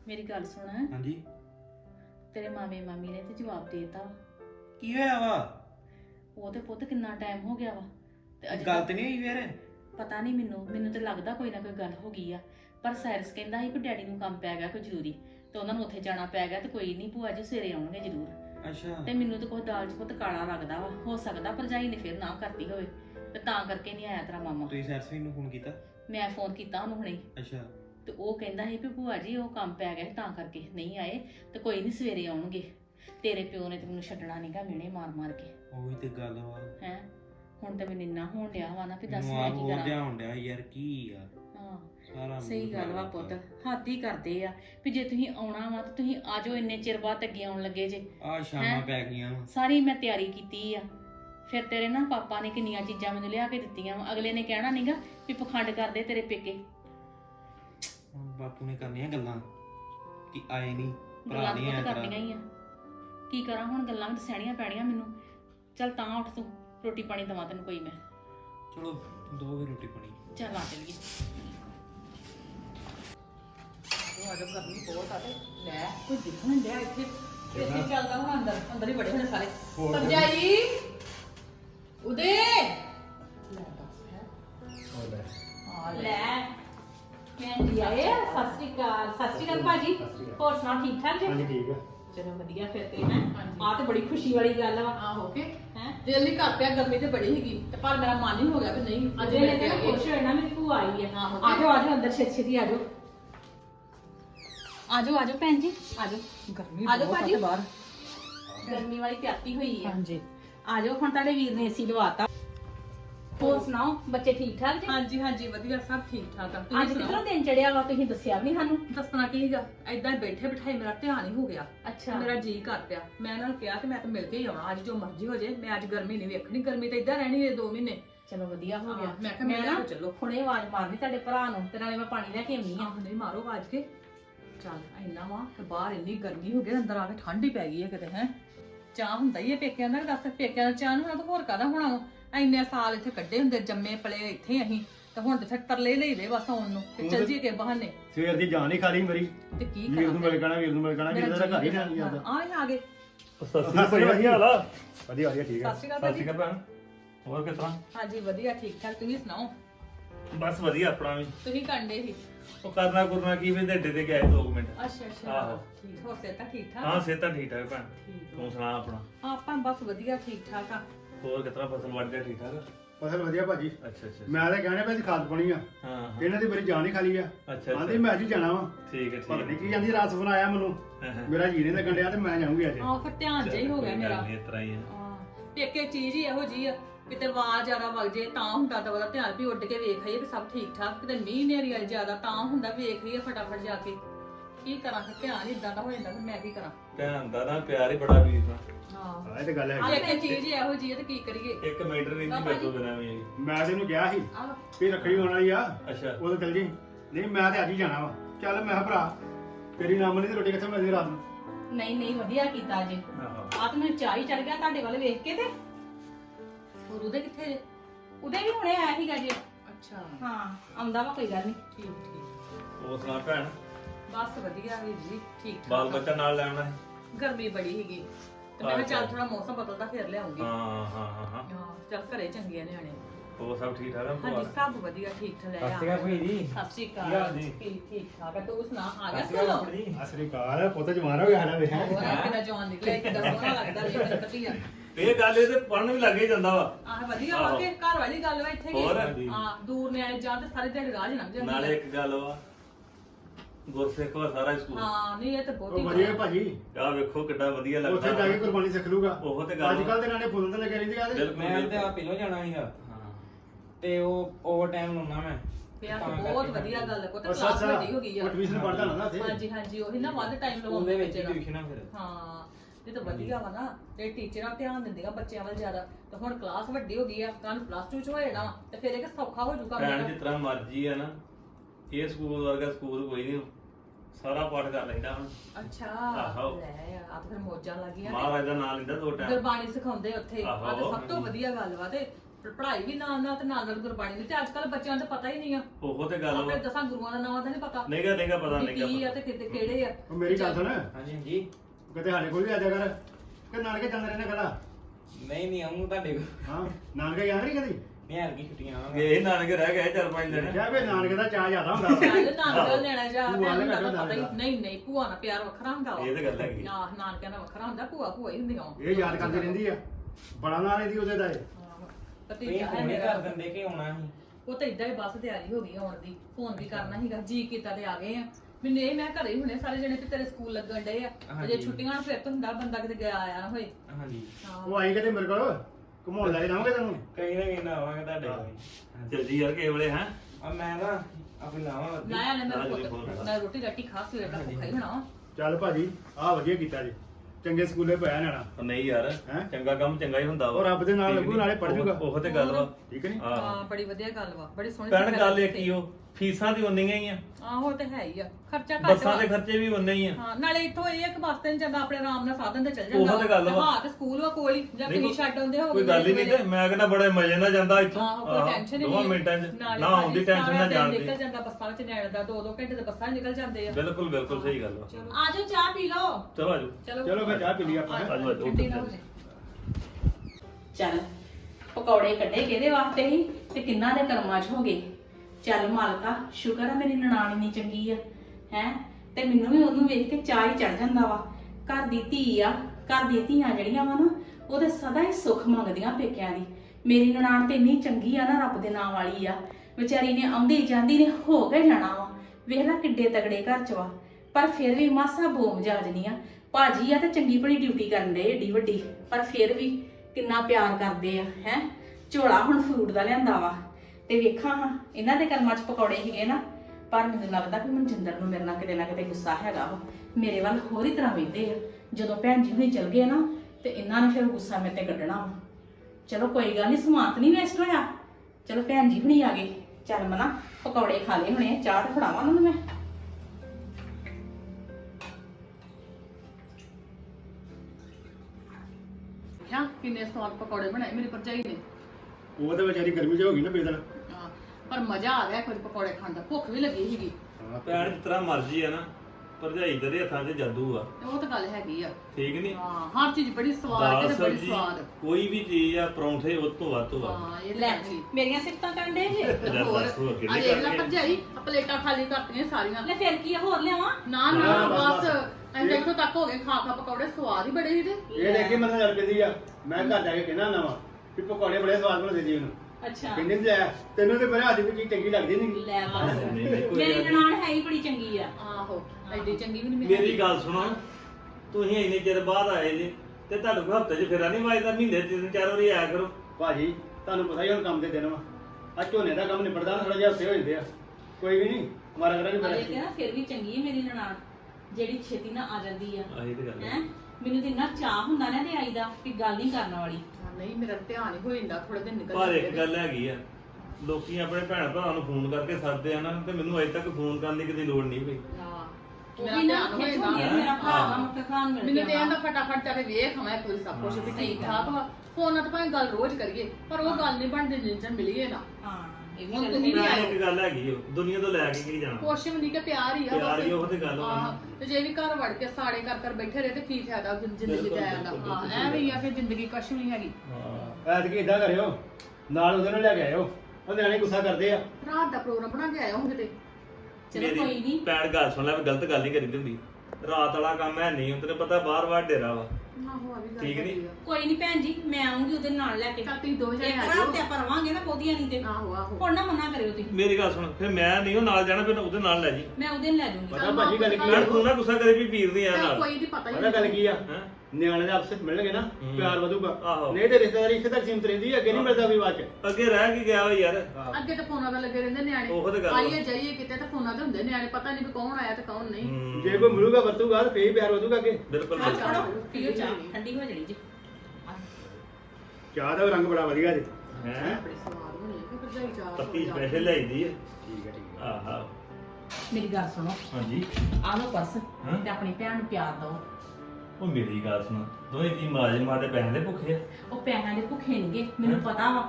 ਮੇਰੀ ਗੱਲ ਸੁਣ। ਹਾਂਜੀ। ਤੇਰੇ ਮਾਮੇ ਮਾਮੀ ਨੇ ਤੇ ਜਵਾਬ ਦੇ ਦਿੱਤਾ ਵਾ। ਕੀ ਹੋਇਆ ਵਾ? ਉਹ ਤੇ ਪੁੱਤ ਕਿੰਨਾ ਟਾਈਮ ਹੋ ਗਿਆ ਵਾ। ਤੇ ਅਜੇ ਗੱਲ ਤੱਕ ਤੇ ਨਹੀਂ ਹੋਈ ਫੇਰ? ਪਤਾ ਨਹੀਂ ਮੈਨੂੰ ਮੈਨੂੰ ਤੇ ਲੱਗਦਾ ਕੋਈ ਨਾ ਕੋਈ ਗੱਲ ਹੋ ਗਈ ਆ। ਪਰ ਸਾਇਰਸ ਕਹਿੰਦਾ ਸੀ ਕਿ ਡੈਡੀ ਨੂੰ ਕੰਮ ਪੈ ਗਿਆ ਕੋਈ ਜ਼ਰੂਰੀ। ਤੇ ਉਹਨਾਂ ਨੂੰ ਉੱਥੇ ਜਾਣਾ ਪੈ ਗਿਆ ਤੇ ਕੋਈ ਨਹੀਂ ਭੂਆ ਜੀ ਸਵੇਰੇ ਆਉਣਗੇ ਜ਼ਰੂਰ। ਅੱਛਾ। ਤੇ ਮੈਨੂੰ ਤਾਂ ਕੋਈ ਦਾਲ ਚ ਪੁੱਤ ਕਾਲਾ ਲੱਗਦਾ ਵਾ ਹੋ ਸਕਦਾ ਭਰਜਾਈ ਨੇ ਫਿਰ ਨਾ ਕਰਤੀ ਹੋਵੇ ਤੇ ਤਾਂ ਕਰਕੇ ਨਹੀਂ ਆਇਆ ਤੇਰਾ ਮਾਮਾ। ਤੁਸੀਂ ਸਰਸਵੀ ਨੂੰ ਫੋਨ ਕੀਤਾ? ਮੈਂ ਫੋਨ ਕੀਤਾ ਉਹਨੂੰ ਹੁਣੇ। ਅੱਛਾ। ਤੇ ਉਹ ਕਹਿੰਦਾ ਸੀ ਵੀ ਭੂਆ ਜੀ ਉਹ ਕੰਮ ਪੈ ਗਿਆ ਸੀ ਤਾਂ ਕਰਕੇ ਨਹੀਂ ਆਏ ਤੇ ਕੋਈ ਨਹੀਂ ਸਵੇਰੇ ਆਉਣਗੇ। ਤੇਰੇ ਪਿਓ ਨੇ ਤੇ ਮੈਨੂੰ ਛੱਡਣਾ ਨਹੀਂਗਾ ਮਿਹਣੇ ਮਾਰ ਮਾਰ ਕੇ। ਉਹੀ ਤੇ ਗੱਲ ਵਾ। ਹੈ? ਹੁਣ ਤੇ ਮੈਨੂੰ ਇੰਨਾ ਹੋਣ ਡਿਆ ਵਾ ਨਾ ਵੀ ਦੱਸ ਮੈਂ ਕੀ ਕਰਾਂ। ਧਿਆਨ ਡਿਆ ਯਾਰ ਕੀ ਆ? ਸਾਰਾ ਸਹੀ ਮੂਡ ਗੱਲ ਵਾ ਖਰਾਬ ਪੁੱਤ ਕਰਤਾ। ਹੱਦ ਹੀ ਕਰਦੇ ਆ ਵੀ ਜੇ ਤੁਸੀਂ ਆਉਣਾ ਵਾ ਤਾਂ ਤੁਸੀਂ ਆਜੋ ਇੰਨੇ ਚਿਰ ਬਾਅਦ ਅੱਗੇ ਆਉਣ ਲੱਗੇ ਜੇ ਆ ਸ਼ਾਮਾਂ ਹੈਂ? ਪੈ ਗਈਆਂ ਵਾ। ਸਾਰੀ ਮੈਂ ਤਿਆਰੀ ਕੀਤੀ ਆ। ਫਿਰ ਤੇਰੇ ਨਾ ਪਾਪਾ ਨੇ ਕਿੰਨੀਆਂ ਚੀਜ਼ਾਂ ਮੈਨੂੰ ਲਿਆ ਕੇ ਦਿੱਤੀਆਂ ਵਾ। ਅਗਲੇ ਨੇ ਕਹਿਣਾ ਨਹੀਂਗਾ ਵੀ ਪਖੰਡ ਕਰਦੇ ਤੇਰੇ ਪੇਕੇ। ਹੁਣ ਬਾਪੂ ਨੇ ਕਰਨੀਆਂ ਗੱਲਾਂ ਕਿ ਆਏ ਨਹੀਂ ਭਰਾ ਗੱਲਾਂ ਨਹੀਂ ਆਇਆ ਪੁੱਤ ਕਰਨੀਆਂ ਹੀ ਆ। ਕੀ ਕਰਾਂ ਹੁਣ ਗੱਲਾਂ ਵੀ ਤਾਂ ਸਹਿਣੀਆਂ ਪੈਣੀਆਂ ਮੈਨੂੰ। ਚੱਲ ਤਾਂ ਉੱਠ ਤੂੰ ਰੋਟੀ ਪਾਣੀ ਦਵਾ ਤੈਨੂੰ ਕੋਈ ਮੈਂ। ਚਲੋ ਦੋ ਵੀ ਰੋਟੀ ਪਾਣੀ। ਚੱਲ ਆ ਚੱਲੀਏ। ਅਜਬ ਗਰਮੀ ਬਹੁਤ ਆ ਤੇ ਲੈ ਕੋਈ ਦਿਖਣ ਡਿਆ ਇੱਥੇ। ਇੱਥੇ ਚੱਲਦਾ ਹੁਣ ਅੰਦਰ ਅੰਦਰ ਹੀ ਬੜੇ ਹੋਣੇ ਸਾਰੇ। ਭਰਜਾਈ ਉਦੇ। ਲੈ ਦੱਸ ਹੈ। ਆ ਲੈ। ਭੈਣ ਜੀ ਆਏ ਆ? ਸਤਿ ਸ਼੍ਰੀ ਅਕਾਲ। ਸਤਿ ਸ਼੍ਰੀ ਅਕਾਲ ਭਾਜੀ। ਹੋਰ ਸੁਣਾਓ ਠੀਕ ਠਾਕ ਜੀ? ਹਾਂਜੀ ਠੀਕ ਆ। ਚਲੋ ਵਧੀਆ ਫਿਰ ਤੇ ਹੈ? ਆ ਤੇ ਬੜੀ ਖੁਸ਼ੀ ਵਾਲੀ ਗੱਲ ਵਾ ਆਹੋ ਕੇ ਹੈ? ਦਿਲ ਨਹੀਂ ਕਰ ਪਿਆ ਗਰਮੀ ਤੇ ਬੜੀ ਹੈਗੀ ਤੇ ਪਰ ਮੇਰਾ ਮਨ ਹੀ ਹੋ ਗਿਆ ਵੀ ਨਹੀਂ ਅਜੇ ਨੇ ਤੇ ਖੁਸ਼ ਹੋਣਾ ਮੇਰੀ ਭੂਆ ਆਈ ਹੈ ਆਹੋ। ਆਜੋ ਆਜੋ ਅੰਦਰ ਛੇਤੀ ਛੇਤੀ ਆਜੋ। ਆਜੋ ਆਜੋ ਭੈਣ ਜੀ ਆਜੋ। ਗਰਮੀ ਆਜੋ ਬਹੁਤ ਆ ਭਾਜੀ। ਤੇ ਬਾਹਰ। ਗਰਮੀ ਵਾਲੀ ਤਿਆਰੀ ਹੋਈ ਹੈ। ਹਾਂਜੀ। ਆਜੋ ਹੁਣ ਤੁਹਾਡੇ ਵੀਰ ਨੇ ਏਸੀ ਲਵਾਤਾ। ਹੋਰ ਸੁਣਾਓ ਬੱਚੇ ਠੀਕ ਠਾਕ ਜੀ? ਹਾਂਜੀ ਹਾਂਜੀ ਵਧੀਆ ਸਭ ਠੀਕ ਠਾਕ ਆ। ਅੱਜ ਸੁਣਾਓ? ਦਿਨ ਚੜਿਆ ਵਾ ਤੁਸੀਂ ਦੱਸਿਆ ਵੀ ਨੀ ਸਾਨੂੰ? ਦੱਸਣਾ ਕੀ ਹੈਗਾ ਐਦਾਂ ਬੈਠੇ ਬਿਠਾਏ ਮੇਰਾ ਧਿਆਨ ਹੀ ਹੋ ਗਿਆ। ਅੱਛਾ। ਮੇਰਾ ਜੀ ਕਰ ਪਿਆ। ਮੈਂ ਇਹਨਾਂ ਨੂੰ ਕਿਹਾ ਕਿ ਮੈਂ ਤਾਂ ਮਿਲ ਕੇ ਹੀ ਆਉਣਾ ਅੱਜ ਜੋ ਮਰਜ਼ੀ ਹੋ ਜੇ। ਮੈਂ ਅੱਜ ਗਰਮੀ ਨਹੀਂ ਵੇਖਣੀ ਗਰਮੀ ਤਾਂ ਇਦਾਂ ਰਹਿਣੀ ਹੈ 2 ਮਹੀਨੇ। ਚਲੋ ਵਧੀਆ ਹੋ ਗਿਆ। ਮੈਂ ਕਿਹਾ ਮੇਰੇ ਨਾਲ ਚੱਲੋ। ਹੁਣੇ ਆਵਾਜ਼ ਮਾਰਨੀ ਤੁਹਾਡੇ ਭਰਾ ਨੂੰ ਤੇ ਨਾਲੇ ਮੈਂ ਪਾਣੀ ਲੈ ਕੇ ਆਉਣੀ ਆ ਆਹ ਨਹੀਂ ਮਾਰੋ ਆਵਾਜ਼ ਕੇ। ਚੱਲ ਇੰਨਾ ਵਾ ਕਿ ਬਾਹਰ ਇੰਨੀ ਗਰਮੀ ਹੋ ਗਈ ਅੰਦਰ ਆ ਕੇ ਠੰਡ ਹੀ ਪੈ ਗਈ ਹੈ ਕਿਤੇ ਹੈ? ਚਾਹ ਹੁੰਦਾ ਹੀ ਹੈ ਪੇਕਿਆਂ ਦਾ ਦੱਸ ਪੇਕਿਆਂ ਦਾ ਚਾਹ ਨੂੰ ਤਾਂ ਹੋਰ ਕਾਹਦਾ ਹੋਣਾ ਵਾ? ਇੰਨੇ ਸਾਲ ਇੱਥੇ ਕੱਢੇ ਹੁੰਦੇ ਜੰਮੇ ਪਲੇ ਇੱਥੇ ਅਸੀਂ ਤੇ ਹੁਣ ਤੇ ਫਿਰ ਤਰਲੇ ਲਈਦੇ ਬਸ ਆਉਣ ਨੂੰ ਤੇ ਚੱਲ ਜੀ ਕੇ ਬਹਾਨੇ। ਸਵੇਰ ਦੀ ਜਾਨ ਹੀ ਖਾਲੀ ਮੇਰੀ। ਤੇ ਕੀ ਵੀਰ ਨੂੰ ਮਿਲ ਕਰਾਂ ਕਣਾ ਵੀਰ ਨੂੰ ਮਿਲ ਕਣਾ ਵੀਰ ਦਾ ਘਰ ਹੀ ਨਹੀਂ ਜਾਂਦਾ। ਆ ਹੀ ਆ ਗਏ। ਸਤਿ ਸ੍ਰੀ ਅਕਾਲ ਵਧੀਆ ਹਾਲ ਆ? ਵਧੀਆ ਵਧੀਆ ਠੀਕ ਆ। ਸਤਿ ਸ਼੍ਰੀ ਅਕਾਲ ਸਤਿ ਸ਼੍ਰੀ ਅਕਾਲ ਭੈਣ। ਹੋਰ ਕਿਸ ਤਰ੍ਹਾਂ? ਹਾਂਜੀ ਵਧੀਆ ਠੀਕ ਠਾਕ ਤੁਸੀਂ ਸੁਣਾਓ? ਬਸ ਵਧੀਆ ਆਪਣਾ ਵੀ। ਤੁਸੀਂ ਕੰਡੇ ਸੀ। ਉਹ ਕਰਨਾ ਕਰਨਾ ਕੀ ਵੀ ਢਿੱਡੇ ਤੇ ਗਿਆ 2 ਮਿੰਟ। ਅੱਛਾ ਅੱਛਾ। ਆਹੋ। ਠੀਕ ਹੋ ਸੇ ਤਾਂ ਠੀਕ ਠਾਕ? ਹਾਂ ਸਿਹਤਾਂ ਠੀਕ ਠਾਕ ਭੈਣ। ਠੀਕ ਤੂੰ ਸੁਣਾ ਆਪਣਾ? ਆਪਾਂ ਬਸ ਵਧੀਆ ਠੀਕ ਠਾਕ ਆ। ਹੋਰ ਕਿਤਨਾ ਫਸਲ ਵੱਢ ਗਿਆ ਠੀਕ ਠਾਕ ਫਸਲ ਵਧੀਆ ਭਾਜੀ। ਅੱਛਾ ਅੱਛਾ ਮੈਂ ਤਾਂ ਕਹਿਣਾ ਭਾਜੀ ਖਾਦ ਪਾਉਣੀ ਆ। ਹਾਂ ਹਾਂ। ਇਹਨਾਂ ਦੀ ਮੇਰੀ ਜਾਨ ਹੀ ਖਾਲੀ ਆ। ਅੱਛਾ ਆਂਦੀ ਅੱਛਾ ਮੈਂ ਅੱਜ ਹੀ ਜਾਣਾ ਵਾ। ਠੀਕ ਹੈ ਪਤਾ ਠੀਕ ਨਹੀਂ ਕੀ ਜਾਂਦੀ ਰਾਤ ਆਇਆ ਮੈਨੂੰ। ਹੈ ਮੇਰਾ ਜੀ ਨਹੀਂ ਲੱਗਣ ਡਿਆ ਤੇ ਮੈਂ ਜਾਊਂਗੀ ਅੱਜ। ਆਹ ਫਿਰ ਧਿਆਨ ਜਿਹਾ ਹੀ ਹੋ ਗਿਆ ਮੇਰਾ। ਇਸ ਤਰ੍ਹਾਂ ਹੀ ਆ। ਹਾਂ। ਪੇਕੇ ਚੀਜ਼ ਹੀ ਇਹੋ ਜੀ ਆ। ਕਿਤੇ ਆਵਾਜ਼ ਜ਼ਿਆਦਾ ਵਗ ਜੇ ਤਾਂ ਹੁੰਦਾ ਤਾਂ ਉਹਦਾ ਧਿਆਨ ਵੀ ਉੱਡ ਕੇ ਵੇਖ ਆਈਏ ਕਿ ਸਭ ਠੀਕ ਠਾਕ ਕਿਤੇ ਮੀਂਹ ਨੇਰੀ ਆਈ ਜ਼ਿਆਦਾ ਤਾਂ ਹੁੰਦਾ ਵੇਖ ਲਈਏ ਫਟਾਫਟ ਜਾ ਕੇ। ਕੀ ਕਰਾਂ ਫਿਰ ਧਿਆਨ ਇਦਾਂ ਦਾ ਹੋ ਜਾਂਦਾ ਫਿਰ ਮੈਂ ਕੀ ਕਰਾਂ? ਭੈਣ ਦਾ ਨਾ ਪਿਆਰ ਹੀ ਬੜਾ ਵੀਰ ਦਾ। ਹਾਂ। ਹਾਂ ਇਹ ਤੇ ਗੱਲ ਆ ਹੈ ਪੇਕੇ ਚੀਜ਼ ਹੀ ਇਹੋ ਜੀ ਆ ਤੇ ਕੀ ਕਰੀਏ? ਇੱਕ ਮਿੰਟ ਨਹੀਂ ਦੀ ਮੇਰੇ ਤੋਂ ਬਿਨਾਂ ਵੀ ਮੈਂ ਤੈਨੂੰ ਕਿਹਾ ਸੀ ਆਹ। ਵੀ ਰੱਖੜੀ ਹੋਣ ਵਾਲੀ ਆ ਅੱਛਾ। ਉਦੋਂ ਚੱਲ ਜੀ। ਨਹੀਂ ਮੈਂ ਤੇ ਅੱਜ ਹੀ ਜਾਣਾ ਵਾ। ਚੱਲ ਮੈਂ ਕਿਹਾ ਭਰਾ ਤੇਰੀ ਨਾਮ ਨਹੀਂ ਤੇ ਰੋਟੀ ਕਿੱਥੇ ਮਿਲਦੀ ਰਾਤ ਨੂੰ? ਨਹੀਂ ਨਹੀਂ ਵਧੀਆ ਕੀਤਾ ਜੀ ਆਹੋ। ਆ ਤਾਂ ਮੈਨੂੰ ਚਾਹ ਹੀ ਚੜ ਗਿਆ ਤੁਹਾਡੇ ਵੱਲ ਵੇਖ ਕੇ ਤੇ। ਹੋਰ ਉਹਦੇ ਕਿੱਥੇ ਜੇ? ਉਹਦੇ ਵੀ ਹੁਣੇ ਆਇਆ ਸੀਗਾ ਜੀ। ਅੱਛਾ। ਹਾਂ ਆਉਂਦਾ ਵਾ ਕੋਈ ਗੱਲ ਨਹੀਂ ਠੀਕ ਠੀਕ। ਉਹ ਸੁਣਾ ਭੈਣ? ਬਸ ਵਧੀਆ ਵੀਰ ਜੀ ਠੀਕ ਠਾਕ ਬਾਲ ਆ। ਬੱਚਾ ਨਾਲ ਲੈਣਾ ਹੈ ਗਰਮੀ ਬੜੀ ਹੈਗੀ ਤੇ ਮੈਂ ਕਿਹਾ ਚੱਲ ਥੋੜਾ ਮੌਸਮ ਬਦਲਦਾ ਫਿਰ ਲਿਆਉਂਗੀ। ਹਾਂ ਹਾਂ ਹਾਂ ਹਾਂ। ਹਾਂ ਚੱਲ ਘਰੇ ਚੰਗੀਆਂ ਨਿਆਣੇ ਉਹ ਸਭ ਠੀਕ ਠਾਕ ਆ? ਹਾਂਜੀ ਭੂਆ ਸਭ ਵਧੀਆ ਠੀਕ ਠਾਕ ਲੈ ਸਤਿ ਸ਼੍ਰੀ ਅਕਾਲ ਭਾਈ ਜੀ। ਸਤਿ ਸ਼੍ਰੀ ਕੀ ਹਾਲ ਅਕਾਲ ਜੀ? ਠੀਕ ਠੀਕ ਠਾਕ ਆ। ਤੂੰ ਸੁਣਾ ਆ ਗਿਆ ਸਤਿ ਸ਼੍ਰੀ ਅਕਾਲ ਸਕੂਲੋਂ ਜੀ। ਅਸਰੀ ਕਾਲ ਪੁੱਤ ਜਵਾਨ ਹੋ ਗਿਆ ਸਾਡਾ ਵੇਖ। ਹੋਰ ਕਿੰਨਾ ਜਵਾਨ ਨਿਕਲਿਆ? ਕਿੰਨਾ ਸੋਹਣਾ ਲੱਗਦਾ ਵੀ ਮੇਰੇ ਪਤੀਆ ਇਹ ਗੱਲ ਇਹ ਤੇ ਪੜਨ ਵੀ ਲੱਗੇ ਜਾਂਦਾ ਵਾ। ਆਹ ਵਧੀਆ। ਵਾ ਕਿ ਘਰ ਵਾਲੀ ਗੱਲ ਵਾ ਇੱਥੇ ਹੋਰ? ਕੀ ਹਾਂ ਦੂਰ ਨਿਆਣੇ ਜਾਣ ਤੇ ਸਾਰੇ ਦਿਹਾੜੀ ਰਾਹ ਜਾਂਦੇ ਨਾਲੇ ਇੱਕ ਗੱਲ ਵਾ ਗੁਰਸਿੱਖ ਵਾ ਸਾਰਾ ਸਕੂਲ। ਹਾਂ ਨਹੀਂ ਇਹ ਤਾਂ ਬਹੁਤ ਉਹ ਹੀ ਵਧੀਆ ਭਾਜੀ। ਆ ਵੇਖੋ ਕਿੱਡਾ ਵਧੀਆ ਲੱਗਦਾ ਉੱਥੇ ਜਾ ਕੇ ਕੁਰਬਾਨੀ ਸਿੱਖ ਲੂਗਾ। ਉਹ ਤੇ ਗੱਲ ਅੱਜ ਕੱਲ ਦੇ ਨਾਲੇ ਫੁੱਲਾਂ ਤੇ ਲੱਗੇ ਰਹਿੰਦੇ ਆ ਤੇ। ਬਿਲਕੁਲ ਮੈਂ ਤੇ ਆ ਪਹਿਲਾਂ ਜਾਣਾ ਸੀਗਾ। ਹਾਂ। ਤੇ ਉਹ ਓਵਰ ਟਾਈਮ ਲਾਉਣਾ ਮੈਂ। ਪਿਆ ਤਾਂ ਤਾਂ ਬਹੁਤ ਕਰਕੇ ਵਧੀਆ ਗੱਲ ਹੈ ਪੁੱਤ ਕਲਾਸ ਅੱਛਾ ਵੱਡੀ ਹੋ ਗਈ ਆ। ਟਿਊਸ਼ਨ ਪੜਦਾ ਨਾ ਉੱਥੇ ਹਾਂਜੀ ਹਾਂਜੀ ਉਹੀ ਨਾ ਵੱਧ ਟਾਈਮ ਲਵਾਉਂਦੇ ਵਿੱਚ ਬੱਚੇ ਦਾ। ਟਿਊਸ਼ਨ ਆ ਫਿਰ। ਹਾਂ। ਇਹ ਤਾਂ ਵਧੀਆ ਵਾ ਨਾ ਤੇ ਟੀਚਰਾਂ ਧਿਆਨ ਦਿੰਦੀਆਂ ਬੱਚਿਆਂ ਵੱਲ ਜ਼ਿਆਦਾ। ਤੇ ਹੁਣ ਕਲਾਸ ਵੱਡੀ ਹੋ ਗਈ ਆ ਕੱਲ ਪਲੱਸ 2 ਚ ਹੋ ਜਾਣਾ ਵਾ, ਤੇ ਫਿਰ ਇਹ ਕਿ ਸੌਖਾ ਹੋ ਜਾਊਗਾ ਭੈਣ। ਜਿਸ ਤਰ੍ਹਾਂ ਮਰਜ਼ੀ ਆ ਨਾ ਇਹ ਸਕੂਲ ਵਰਗਾ ਸਕੂਲ ਕੋਈ ਨਹੀਂ ਸਾਰਾ ਪਾਠ ਕਰ ਲੈਂਦਾ ਹੁਣ। ਅੱਛਾ ਆਹੋ। ਲੈ ਆ ਤਾਂ ਫਿਰ ਮੌਜਾਂ ਲੱਗੀਆਂ ਨੇ ਮਹਾਰਾਜ ਦਾ ਨਾਮ ਲੈਂਦਾ ਦੋ ਟਾਈਮ ਗੁਰਬਾਣੀ ਸਿਖਾਉਂਦੇ ਉੱਥੇ ਆ ਤਾਂ ਆਹੋ। ਸਭ ਤੋਂ ਵਧੀਆ ਗੱਲ ਵਾ ਤੇ ਪੜ੍ਹਾਈ ਵੀ ਨਾਲ ਨਾਲ ਤੇ ਨਾਲ ਨਾਲ ਗੁਰਬਾਣੀ ਦੀ ਤੇ ਅੱਜ ਕੱਲ ਬੱਚਿਆਂ ਨੂੰ ਤਾਂ ਪਤਾ ਹੀ ਨਹੀਂ ਆ। ਉਹ ਤੇ ਗੱਲ ਵਾ। ਆਪਣੇ ਦਸਾਂ ਗੁਰੂਆਂ ਦਾ ਨਾਮ ਤਾਂ ਨਹੀਂ ਪਤਾ। ਨਹੀਂਗਾ ਨਹੀਂਗਾ ਪਤਾ ਵੀ ਨਹੀਂਗਾ ਕੀ ਆ ਤੇ ਕਿਤੇ ਕਿਹੜੇ ਆ। ਉਹ ਮੇਰੀ ਗੱਲ ਸੁਣ। ਹਾਂਜੀ ਹਾਂਜੀ। ਕਿਤੇ ਸਾਡੇ ਕੋਲ ਵੀ ਆ ਜਾ ਕਰ। ਕਿ ਨਾਨਕੇ ਜਾਂਦੇ ਰਹਿੰਦੇ ਕਦਾ ਨਹੀਂ ਨਹੀਂ ਆਉਂ ਤੁਹਾਡੇ ਕੋਲ। ਹਾਂ ਨਾਨਕੇ ਜਾਂਦੇ ਨਹੀਂ ਕਦੀ? ਨਹੀਂ ਹਰ ਕੀ ਛੁੱਟੀਆਂ ਆਵਾਂਗਾ। ਗਏ ਨਾਨਕੇ ਰਹਿ ਗਏ ਚਾਰ ਪੰਜ ਦਿਨ। ਕਿਹਾ ਵੀ ਨਾਨਕੇ ਦਾ ਚਾਹ ਜ਼ਿਆਦਾ ਹੁੰਦਾ। ਚੱਲ ਨਾਨਕਾ ਲੈਣਾ ਜਾ ਭੂਆ ਨੇ ਕੱਢੋ ਪਤਾ ਹੀ ਨਾਨਕਾ। ਨਹੀਂ ਨਹੀਂ ਭੂਆ ਨਾਲ ਪਿਆਰ ਵੱਖਰਾ ਹੁੰਦਾ ਵਾ। ਇਹ ਤੇ ਗੱਲ ਹੈਗੀ। ਆਹ ਨਾਨਕਿਆਂ ਦਾ ਵੱਖਰਾ ਹੁੰਦਾ ਭੂਆ ਭੂਆ ਹੀ ਹੁੰਦੀਆਂ ਵਾ। ਇਹ ਯਾਦ ਕਰਦੀ ਰਹਿੰਦੀ ਆ। ਬੜਾ ਨਾਂ ਇਹਦੀ ਉਹਦੇ ਦਾ ਇਹ। ਆਹੋ। ਤੁਸੀਂ ਭਤੀਜਾ ਹੈ ਫੋਨ ਹੀ ਮੇਰਾ ਕਰ ਦਿੰਦੇ ਕਿ ਆਉਣਾ ਸੀ? ਉਹ ਤਾਂ ਇਦਾਂ ਹੀ ਬੱਸ ਤਿਆਰੀ ਹੋ ਗਈ ਆਉਣ ਦੀ। ਫੋਨ ਵੀ ਕਰਨਾ ਸੀਗਾ। ਜੀ ਕੀਤਾ ਤੇ ਆ ਗਏ ਆ। ਮੈਨੂੰ ਇਹ ਮੈਂ ਘਰੇ ਹੀ ਹੁਣੇ ਸਾਰੇ ਜਣੇ ਤੇ ਤੇਰੇ ਸਕੂਲ ਲੱਗਣ ਡਏ ਆ। ਅਜੇ ਹਾਂਜੀ। ਛੁੱਟੀਆਂ ਨੂੰ ਫਿਰ ਤਾਂ ਹੁੰਦਾ ਬੰਦਾ ਕਿਤੇ ਗਿਆ ਆਇਆ ਨਾ ਹੋਏ। ਹਾਂਜੀ। ਹਾਂ। ਉਹ ਆਈ ਕਿਤੇ ਮੇਰੇ ਕੋਲ ਘੁਮਾਉਣ ਲੈ ਕੇ ਜਾਵਾਂਗੇ ਤੈਨੂੰ। ਕਈ ਨਾ ਕਈ ਨਾ ਆਵਾਂਗੇ ਤੁਹਾਡੇ ਕੋਲ। ਜਲਦੀ ਯਾਰ ਕਿਸੇ ਵੇਲੇ ਹੈ? ਆ ਮੈਂ ਨਾ ਆਪਣੀ ਲਾਵਾਂ ਨੇ ਮੇਰੇ ਰਾਜੀ ਪੁੱਤ ਫੋਨ ਮੈਂ ਰੋਟੀ ਰਾਟੀ ਖਾ ਸਵੇਰ ਦਾ ਭੁੱਖਾ ਹੀ ਹੋਣਾ ਚੱਲ ਭਾਜੀ ਆਹ ਵਧੀਆ ਕੀਤਾ ਜੀ। ਚੰਗੇ ਸਕੂਲੇ ਪਿਆ ਨਿਆਣਾ। ਨਹੀਂ ਯਾਰ ਹੈਂ? ਚੰਗਾ ਕੰਮ ਚੰਗਾ ਹੀ ਹੁੰਦਾ ਵਾ। ਉਹ ਰੱਬ ਦੇ ਨਾਲ ਠੀਕ ਲੱਗੂ, ਨੀ? ਨਾਲੇ ਪੜ੍ਹ ਜੂਗਾ। ਉਹ ਉਹ ਤੇ ਗੱਲ ਵਾ। ਠੀਕ ਨਹੀਂ ਆਹ ਹਾਂ ਬੜੀ ਵਧੀਆ ਗੱਲ ਵਾ। ਬੜੀ ਸੋਹਣੀ ਭੈਣ ਗੱਲ ਇਹ ਦਿੱਤੀ। ਕੀ ਉਹ ਫੀਸਾਂ ਦੀ ਉਨੀਆਂ ਹੀ ਆ। ਆਹੋ ਤੇ ਹੈ ਹੀ ਆ। ਖਰਚਾ ਘੱਟ ਬੱਸਾਂ ਵਾ। ਦੇ ਖਰਚੇ ਵੀ ਉਨੇ ਹੀ ਆ। ਹਾਂ ਨਾਲੇ ਇੱਥੋਂ ਇਹ ਇੱਕ ਬੱਸ ਤੇ ਜਾਂਦਾ ਆਪਣੇ ਆਰਾਮ ਨਾਲ ਸਾਧਨ ਤੇ ਚੱਲ ਉਹੋ ਜਾਂਦਾ ਤੇ ਗੱਲ ਵਾ। ਹਾਂ ਤੇ ਸਕੂਲ ਵਾ ਕੋਲ ਹੀ ਜਾਂ ਨਹੀਂ, ਛੱਡ ਆਉਂਦੇ ਹੋ ਕੋਈ ਗੱਲ ਹੀ ਨਹੀਂ ਤੇ ਮੈਂ ਕਹਿੰਦਾ ਬੜੇ ਮਜ਼ੇ ਨਾਲ ਜਾਂਦਾ ਇੱਥੋਂ। ਆਹੋ ਕੋਈ ਟੈਨਸ਼ਨ ਹੀ ਨਹੀਂ। ਦੋਵਾਂ ਮਿੰਟਾਂ 'ਚ ਨਾ ਆਉਂਦੀ ਟੈਨਸ਼ਨ ਨਾ ਜਾਣਦੀ ਨਿਕਲ ਜਾਂਦਾ ਬੱਸਾਂ ਵਿੱਚ ਨਿਆਣੇ ਦਾ ਦੋ ਦੋ ਘੰਟੇ ਤੇ ਬੱਸਾਂ 'ਚ ਨਿਕਲ ਜਾਂਦੇ ਆ। ਬਿਲਕੁਲ ਬਿਲਕੁਲ ਸਹੀ ਗੱਲ ਵਾ। ਚਲੋ। ਆਜੋ ਚਾਹ ਪੀ ਲਓ। ਚਲੋ ਆਜੋ ਚਲੋ। ਚਲੋ ਫਿਰ ਚਾਹ ਪੀ ਲਈ ਆਪਾਂ, ਹੈਂ? ਆਜੋ, ਆਜੋ। ਠੰਡੀ ਨਾ ਹੋ ਜਾਏ। ਚੱਲ ਪਕੌੜੇ ਕੱਢੇ ਕਿਹਦੇ ਵਾਸਤੇ ਸੀ ਤੇ ਕਿੰਨਾ ਦੇ ਕਰਮਾਂ 'ਚ ਹੋ ਗਏ ਚੱਲ ਮਾਲਕਾ, ਸ਼ੁਕਰ ਆ ਮੇਰੀ ਨਨਾਣ ਇੰਨੀ ਚੰਗੀ ਆ, ਹੈ? ਤੇ ਮੈਨੂੰ ਵੀ ਉਹਨੂੰ ਵੇਖ ਕੇ ਚਾਹ ਹੀ ਚੜ ਜਾਂਦਾ ਵਾ। ਘਰ ਦੀ ਧੀ ਆ, ਘਰ ਦੀਆਂ ਧੀਆਂ ਜਿਹੜੀਆਂ ਵਾ ਨਾ ਉਹਦੇ ਸਦਾ ਹੀ ਸੁੱਖ ਮੰਗਦੀਆਂ ਪੇਕਿਆਂ ਦੀ। ਮੇਰੀ ਨਨਾਣ ਤੇ ਇੰਨੀ ਚੰਗੀ ਆ ਨਾ, ਰੱਬ ਦੇ ਨਾਂ ਵਾਲੀ ਆ। ਵਿਚਾਰੀ ਨੇ ਆਉਂਦੀ ਜਾਂਦੀ ਨੇ ਹੋ ਕੇ ਜਾਣਾ ਵਾ। ਵੇਖ ਲੈ ਕਿੱਡੇ ਤਗੜੇ ਘਰ ਚ ਵਾ। ਪਰ ਫਿਰ ਵੀ ਮਾਸਾ ਬੋਮ ਜਾਜਨੀ ਆ। ਭਾਜੀ ਆ ਤੇ ਚੰਗੀ ਭਲੀ ਡਿਊਟੀ ਕਰਨ ਦੇ ਏਡੀ ਵੱਡੀ। ਪਰ ਫਿਰ ਵੀ ਕਿੰਨਾ ਪਿਆਰ ਕਰਦੇ ਆ, ਹੈ? ਝੋਲਾ ਹੁਣ ਫਰੂਟ ਦਾ ਲਿਆਂਦਾ ਵਾ। ਤੇ ਵੇਖਾਂ ਹਾਂ, ਇਹਨਾਂ ਦੇ ਕਰਮਾਂ 'ਚ ਪਕੌੜੇ ਸੀਗੇ ਨਾ, ਪਰ ਮੈਨੂੰ ਲੱਗਦਾ ਕਿ ਮਨਜਿੰਦਰ ਨੂੰ ਮੇਰੇ ਨਾਲ ਕਿਤੇ ਨਾ ਕਿਤੇ ਗੁੱਸਾ ਹੈਗਾ ਵਾ। ਮੇਰੇ ਵੱਲ ਹੋਰ ਹੀ ਤਰ੍ਹਾਂ ਵੇਖਦੇ ਆ। ਜਦੋਂ ਭੈਣ ਜੀ ਹੁਣੀ ਚਲ ਗਏ ਨਾ, ਤੇ ਇਹਨਾਂ ਨੇ ਫਿਰ ਗੁੱਸਾ ਮੇਰੇ ਤੇ ਕੱਢਣਾ ਵਾ। ਚਲੋ ਕੋਈ ਗੱਲ ਨਹੀਂ ਸਮਾਨ ਨਹੀਂ ਵੇਸਟ ਹੋਇਆ। ਚਲੋ ਭੈਣ ਜੀ ਹੁਣੀ ਆ ਗਏ। ਚੱਲ ਮਨਾ, ਪਕੌੜੇ ਖਾ ਲਏ ਹੁਣੇ, ਚਾਹ ਤੇ ਫੜਾਵਾਂ ਉਹਨਾਂ ਨੂੰ ਮੈਂ। ਹਾਂ ਕਿੰਨੇ ਸਵਾਦ ਪਕੌੜੇ ਬਣਾਏ, ਮੇਰੀ ਭਰਜਾਈ ਨੇ। ਉਹ ਤੇ ਵਿਚਾਰੀ ਗਰਮੀ 'ਚ ਹੋ ਗਈ ਨਾ ਬੇਦਲ। ਹਾਂ, ਪਰ ਮਜ਼ਾ ਆ ਗਿਆ ਕੁਝ ਪਕੌੜੇ ਖਾਣ ਦਾ ਭੁੱਖ ਵੀ ਲੱਗੀ ਸੀਗੀ। ਹਾਂ ਭੈਣ ਜਿਸ ਤਰ੍ਹਾਂ ਮਰਜ਼ੀ ਆ ਨਾ ਭਰਜਾਈ ਤੇਰੇ ਹੱਥਾਂ 'ਚ ਜਾਦੂ ਆ। ਉਹ ਤਾਂ ਗੱਲ ਹੈਗੀ ਆ। ਠੀਕ ਨਹੀਂ ਹਾਂ ਹਰ ਚੀਜ਼ ਬੜੀ ਸਵਾਦ ਦਾਲ ਤੇ ਬੜੀ ਸਬਜ਼ੀ ਸਵਾਦ। ਕੋਈ ਵੀ ਚੀਜ਼ ਆ ਪਰੌਂਠੇ ਉਹ ਤੋਂ ਵੱਧ ਤੋਂ ਵੱਧ ਹਾਂ ਇਹ ਲੈ ਲੈ ਮੇਰੀਆਂ ਸਿਫਤਾਂ ਕਰਨ ਦੇ ਜੇ? ਲੈ ਹੋਰ ਹੋਰ ਕਿਹਨੇ ਆ ਦੇਖ ਲੈ ਕਰਨੀ ਆ? ਭਰਜਾਈ ਆ ਪਲੇਟਾਂ ਖਾਲੀ ਕਰਤੀਆਂ ਸਾਰੀਆਂ। ਲੈ ਫਿਰ ਕੀ ਆ, ਹੋਰ ਲਿਆਵਾਂ? ਨਾ ਨਾ ਨਾ, ਬਸ, ਬਸ ਇੱਥੋਂ ਤੱਕ ਹੋ ਗਏ ਖਾ ਖਾ ਪਕੌੜੇ ਸਵਾਦ ਹੀ ਬੜੇ ਸੀ ਤੇ ਇਹ ਦੇਖ ਕੇ ਮੈਨੂੰ ਲੜ ਪੈਂਦੀ ਆ। ਮੈਂ ਘਰ ਜਾ ਕੇ ਕਹਿਣਾ ਨਵਾਂ ਵੀ ਪਕੌੜੇ ਬੜੇ ਸਵਾਦ ਬਣਦੇ ਜੀ ਉਹਨੂੰ। ਅੱਛਾ। ਕਹਿੰਦੇ ਲੈ ਤੈਨੂੰ ਤੇ ਮੇਰੇ ਹੱਥ ਦੀ ਚੀਜ਼ ਚੰਗੀ ਲੱਗਦੀ ਨਹੀਂ ਲੈ ਬਸ। ਮੇਰੀ। ਨਨਾਣ ਹੈ ਹੀ ਬੜੀ ਚੰਗੀ ਆ। ਆਹੋ ਐਡੀ ਚੰਗੀ ਵੀ ਨਹੀਂ ਮੇਰੀ ਗੱਲ ਸੁਣੋ ਤੁਸੀਂ ਇੰਨੇ ਚਿਰ ਬਾਅਦ ਆਏ ਜੀ ਤੇ ਤੁਹਾਨੂੰ ਕੋਈ ਹਫ਼ਤੇ 'ਚ ਫੇਰਾ ਨਹੀਂ ਵਾਜਦਾ ਮਹੀਨੇ 'ਚ ਤਿੰਨ ਚਾਰ ਵਾਰੀ ਆਇਆ ਕਰੋ। ਭਾਜੀ ਤੁਹਾਨੂੰ ਪਤਾ ਹੀ ਹੁਣ ਕੰਮ ਦੇ ਦਿਨ ਵਾ। ਆ ਝੋਨੇ ਦਾ ਕੰਮ ਨਿਬੜਦਾ ਥੋੜਾ ਜਿਹਾ ਹਫ਼ਤੇ ਹੋ ਜਾਂਦੇ ਆ। ਕੋਈ ਵੀ ਨਹੀਂ ਮਾਰਾ ਕਰਾਂਗੇ ਅਜੇ ਤੇ ਨਾ ਫਿਰ ਵੀ ਚੰਗੀ ਹੈ ਮੇਰੀ ਨਨਾਣ ਜਿਹੜੀ ਛੇਤੀ ਨਾਲ ਆ ਜਾਂਦੀ ਆ। ਆਹੀ ਤੇ ਗੱਲ ਹੈ ਹੈ? ਮੈਨੂੰ ਤੇ ਇੰਨਾ ਚਾਹ ਹੁੰਦਾ ਨਾ ਤੇ ਆਈ ਦਾ ਕਿ ਗੱਲ ਨਹੀਂ ਕਰਨ ਵਾਲੀ। ਨਹੀਂ ਮੇਰਾ ਧਿਆਨ ਹੀ ਹੋ ਜਾਂਦਾ ਥੋੜੇ ਦਿਨ ਨਿਕਲ ਪਰ ਜਾਂਦੇ ਇੱਕ ਨੇ। ਗੱਲ ਹੈਗੀ ਆ ਲੋਕੀ ਆਪਣੇ ਭੈਣ ਭਰਾਵਾਂ ਨੂੰ ਫੋਨ ਕਰਕੇ ਸੱਦਦੇ ਆ ਨਾ ਤੇ ਮੈਨੂੰ ਅਜੇ ਤੱਕ ਫੋਨ ਕਰਨ ਦੀ ਕਦੀ ਲੋੜ ਨਹੀਂ ਪਈ। ਹਾਂ। ਉਹ ਮੇਰਾ ਵੀ ਨਾ ਧਿਆਨ ਹੋ ਖਿੱਚ ਜਾਂਦਾ। ਹੁੰਦੀ ਆ, ਮੇਰਾ ਭਰਾ ਵਾ ਮੁੱਠ ਖਾਣ ਮਿਲ ਮੈਨੂੰ ਤੇ ਗਿਆ ਆਂਦਾ ਫਟਾਫਟ ਜਾ ਕੇ ਵੇਖ ਮੈਂ ਕੋਈ ਸਭ ਕੁਝ ਵੀ ਠੀਕ ਠਾਕ ਵਾ। ਫੋਨਾਂ ਤੇ ਭਾਵੇਂ ਗੱਲ ਰੋਜ਼ ਕਰੀਏ ਪਰ ਉਹ ਗੱਲ ਨਹੀਂ ਬਣਦੀ ਜਿੰਨ ਚਿਰ ਮਿਲੀਏ ਨਾ। ਇਹ ਵੀ ਹੁਣ ਗੱਲ ਤੁਸੀਂ ਹੈ। ਵੀ ਨਾਲੇ ਆਏ ਇੱਕ ਗੱਲ ਹੈਗੀ ਓ ਦੁਨੀਆ ਤੋਂ ਲੈ ਕੇ ਕੀ ਜਾਣਾ। ਕੁਛ ਵੀ ਨਹੀਂ ਕਿ ਪਿਆਰ ਹੀ ਆ ਪਿਆਰ ਹੀ ਉਹ ਤੇ ਗੱਲ ਵਾ ਨਾ। ਹਾਂ, ਤੇ ਜੇ ਵੀ ਘਰ ਵੜ ਕੇ ਸਾੜੇ ਕਰ ਕਰ ਬੈਠੇ ਰਹੇ ਤੇ ਕੀ ਫਾਇਦਾ ਜ਼ਿੰ- ਜ਼ਿੰਦਗੀ ਬਿਲਕੁਲ, ਦਾ ਆਇਆ ਦਾ? ਬਿਲਕੁਲ, ਹਾਂ ਬਿਲਕੁਲ। ਐਵੇਂ ਹੀ ਆ ਕਿ ਜ਼ਿੰਦਗੀ ਕੁਛ ਵੀ ਨਹੀਂ ਹੈਗੀ। ਹਾਂ ਐਤਕੀ ਇਦਾਂ ਕਰਿਓ ਨਾਲ ਉਹਦੇ ਨੂੰ ਲੈ ਕੇ ਆਇਓ। ਉਹ ਨਿਆਣੇ ਗੁੱਸਾ ਕਰਦੇ ਆ। ਰਾਤ ਦਾ ਪ੍ਰੋਗਰਾਮ ਬਣਾ ਕੇ ਆਇਆ ਹੁਣ ਕਿਤੇ। ਚਲੋ ਕੋਈ ਨਹੀਂ ਪੈਣ ਗੱਲ ਸੁਣ ਲੈ ਮੈਂ ਗਲਤ ਗੱਲ ਨਹੀਂ ਕਰੀ ਹੁੰਦੀ। ਰਾਤ ਵਾਲਾ ਕੰਮ ਹੈ ਨਹੀਂ ਤੈਨੂੰ ਪਤਾ ਬਾਹਰ ਬਾਹਰ ਡੇਰਾ ਵਾ। ਆਹੋ ਆ ਵੀ ਗੱਲ ਠੀਕ ਨੀ? ਹੈਗੀ ਆ। ਕੋਈ ਨਹੀਂ ਭੈਣ ਜੀ ਮੈਂ ਆਉਂਗੀ ਉਹਦੇ ਨਾਲ ਲੈ ਕੇ। ਤੁਸੀਂ ਦੋ ਜਣੇ ਇੱਕ ਆ ਰਾਤ ਤੇ ਜਾਓ। ਆਪਾਂ ਰਵਾਂਗੇ ਨਾ ਬਹੁਤੀਆਂ ਨਹੀਂ ਤੇ। ਆਹੋ ਆਹੋ। ਹੁਣ ਨਾ ਮਨਾ ਕਰਿਓ ਤੁਸੀਂ। ਮੇਰੀ ਗੱਲ ਸੁਣ ਫਿਰ ਮੈਂ ਨਹੀਂ ਉਹ ਨਾਲ ਜਾਣਾ ਫਿਰ ਉਹਦੇ ਨਾਲ ਲੈ ਜੀ। ਮੈਂ ਉਹਦੇ ਨਾਲ ਲੈ ਜਾਊਂਗੀ। ਪਤਾ ਭਾਜੀ ਗੱਲ ਕੀ ਮੈਂ ਆ? ਤੂੰ ਨਾ ਗੁੱਸਾ ਕਰੇ ਵੀ ਵੀਰ ਨਹੀਂ ਆ ਚੱਲ ਨਾਲ। ਕੋਈ ਨਹੀਂ ਪਤਾ ਹੀ ਪਤਾ ਗੱਲ ਕੀ ਆ? ਹੈਂ? ਨਿਆਣੇ ਦੇ ਆਪਸ ਵਿੱਚ ਮਿਲਣਗੇ ਨਾ ਹੂੰ। ਪਿਆਰ ਵਧੂਗਾ। ਆਹੋ। ਨਹੀਂ ਤੇ ਰਿਸ਼ਤੇਦਾਰੀ ਇੱਥੇ ਤੱਕ ਸੀਮਤ ਰਹਿੰਦੀ ਅੱਗੇ ਨਹੀਂ ਮਿਲਦਾ ਕੋਈ ਬਾਅਦ ਚ। ਅੱਗੇ ਰਹਿ ਕੇ ਗਿਆ ਵਾ ਯਾਰ। ਅੱਗੇ ਤਾਂ ਫੋਨਾਂ 'ਤੇ ਲੱਗੇ ਰਹਿੰਦੇ ਨਿਆਣੇ। ਉਹੋ ਤੇ ਗੱਲ ਵਾ। ਆਈਏ ਜਾਈਏ ਕਿਤੇ ਤਾਂ ਫੋਨਾਂ 'ਤੇ ਹੁੰਦੇ ਨਿਆਣੇ ਪਤਾ ਨਹੀਂ ਵੀ ਕੌਣ ਆਇਆ ਤੇ ਕੌਣ ਨਹੀਂ। ਜੇ ਕੋਈ ਮਿਲੂਗਾ ਵਰਤੂਗਾ ਤਾਂ ਫੇਰ ਹੀ ਪਿਆਰ ਵਧੂਗਾ ਅੱਗੇ। ਬਿਲਕੁਲ ਹਾਂ ਬਿਲਕੁਲ। ਛੋੜੋ ਪੀਓ ਚਾਹ ਠੰਡੀ ਹੋ ਜਾਣੀ ਜੀ। ਚਾਹ ਦਾ ਰੰਗ ਬੜਾ ਵਧੀਆ ਜੀ। ਹੈਂ? ਬੜੇ ਸਵਾਦ ਹੋਣੇ ਕਿ ਭਰਜਾਈ ਚਾਹ ਪੱਤੀ ਸਪੈਸ਼ਲ ਲਿਆਈਦੀ ਹੈ ਠੀਕ ਹੈ ਠੀਕ ਆਹਾ। ਮੇਰੀ ਗੱਲ ਸੁਣੋ। ਹਾਂਜੀ। ਆ ਲਓ ਪਰਸ। ਹਾਂ? ਤੇ ਆਪਣੀ ਭੈਣ ਨੂੰ ਪਿਆਰ ਦਿਓ। ਉਹ ਮੇਰੀ ਗੱਲ ਸੁਣ ਦੋਵੇਂ ਜੀ ਮੁਲਾਜ਼ਮ ਸਾਡੇ ਪੈਸੇ ਦੇ ਭੁੱਖੇ ਆ। ਉਹ ਪੈਸਿਆਂ ਦੇ ਭੁੱਖੇ ਨਹੀਂਗੇ ਮੈਨੂੰ ਪਤਾ ਵਾ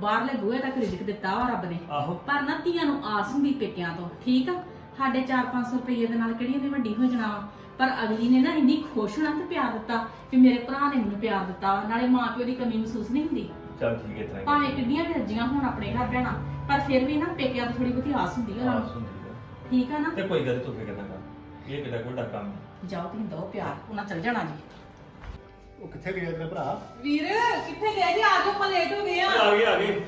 ਬਾਹਰਲੇ ਬੂਹੇ ਤੱਕ ਰਿਜ਼ਕ ਦਿੱਤਾ ਵਾ ਰੱਬ ਨੇ। ਆਹੋ। ਪਰ ਨਾ ਧੀਆਂ ਨੂੰ ਆਸ ਹੁੰਦੀ ਪੇਕਿਆਂ ਤੋਂ ਠੀਕ ਆ? ਸਾਡੇ 4-500 ਰੁਪਏ ਦੇ ਨਾਲ ਕਿਹੜੀ ਉਹਦੀ ਵੱਡੀ ਹੋ ਜਾਣਾ ਵਾ ਪਰ ਅਗਲੀ ਨੇ ਨਾ ਇੰਨੀ ਖੁਸ਼ ਹੋਣਾ ਤੇ ਪਿਆਰ ਦਿੱਤਾ ਕਿ ਮੇਰੇ ਭਰਾ ਨੇ ਮੈਨੂੰ ਪਿਆਰ ਦਿੱਤਾ ਵਾ ਨਾਲੇ ਮਾਂ ਪਿਓ ਦੀ ਕਮੀ ਮਹਿਸੂਸ ਨਹੀਂ ਹੁੰਦੀ। ਚੱਲ ਠੀਕ ਹੈ ਤਰਾ ਭਾਵੇਂ ਕਿੰਨੀਆਂ ਵੀ ਰੱਜੀਆਂ ਹੋਣ ਆਪਣੇ ਘਰ ਭੈਣਾਂ ਪਰ ਫਿਰ ਵੀ ਨਾ ਪੇਕਿਆਂ ਤੋਂ ਥੋੜੀ ਬਹੁਤੀ ਆਸ ਹੁੰਦੀ ਆ। ਉਹਨਾਂ ਨੂੰ ਠੀਕ ਆ ਨਾ? ਤੇ ਕੋਈ ਗੱਲ ਤੂੰ ਫਿਕਰ ਨਾ ਕਰ। ਇਹ ਕਿਹੜਾ ਵੱਡਾ ਕੰਮ ਹੈ ਜਾਓ ਤੁਸੀਂ ਦੋ ਪਿਆਰ ਉਹਨਾਂ ਚੱਲ ਜਾਣਾ ਜੀ। ਉਹ ਕਿੱਥੇ ਗਿਆ ਤੇਰਾ ਭਰਾ? ਵੀਰ ਕਿੱਥੇ ਗਏ ਜੀ? ਆ ਜਾਓ ਆਪਾਂ ਲੇਟ ਹੋ ਗਏ ਆ। ਆ ਗਏ ਆ ਗਏ।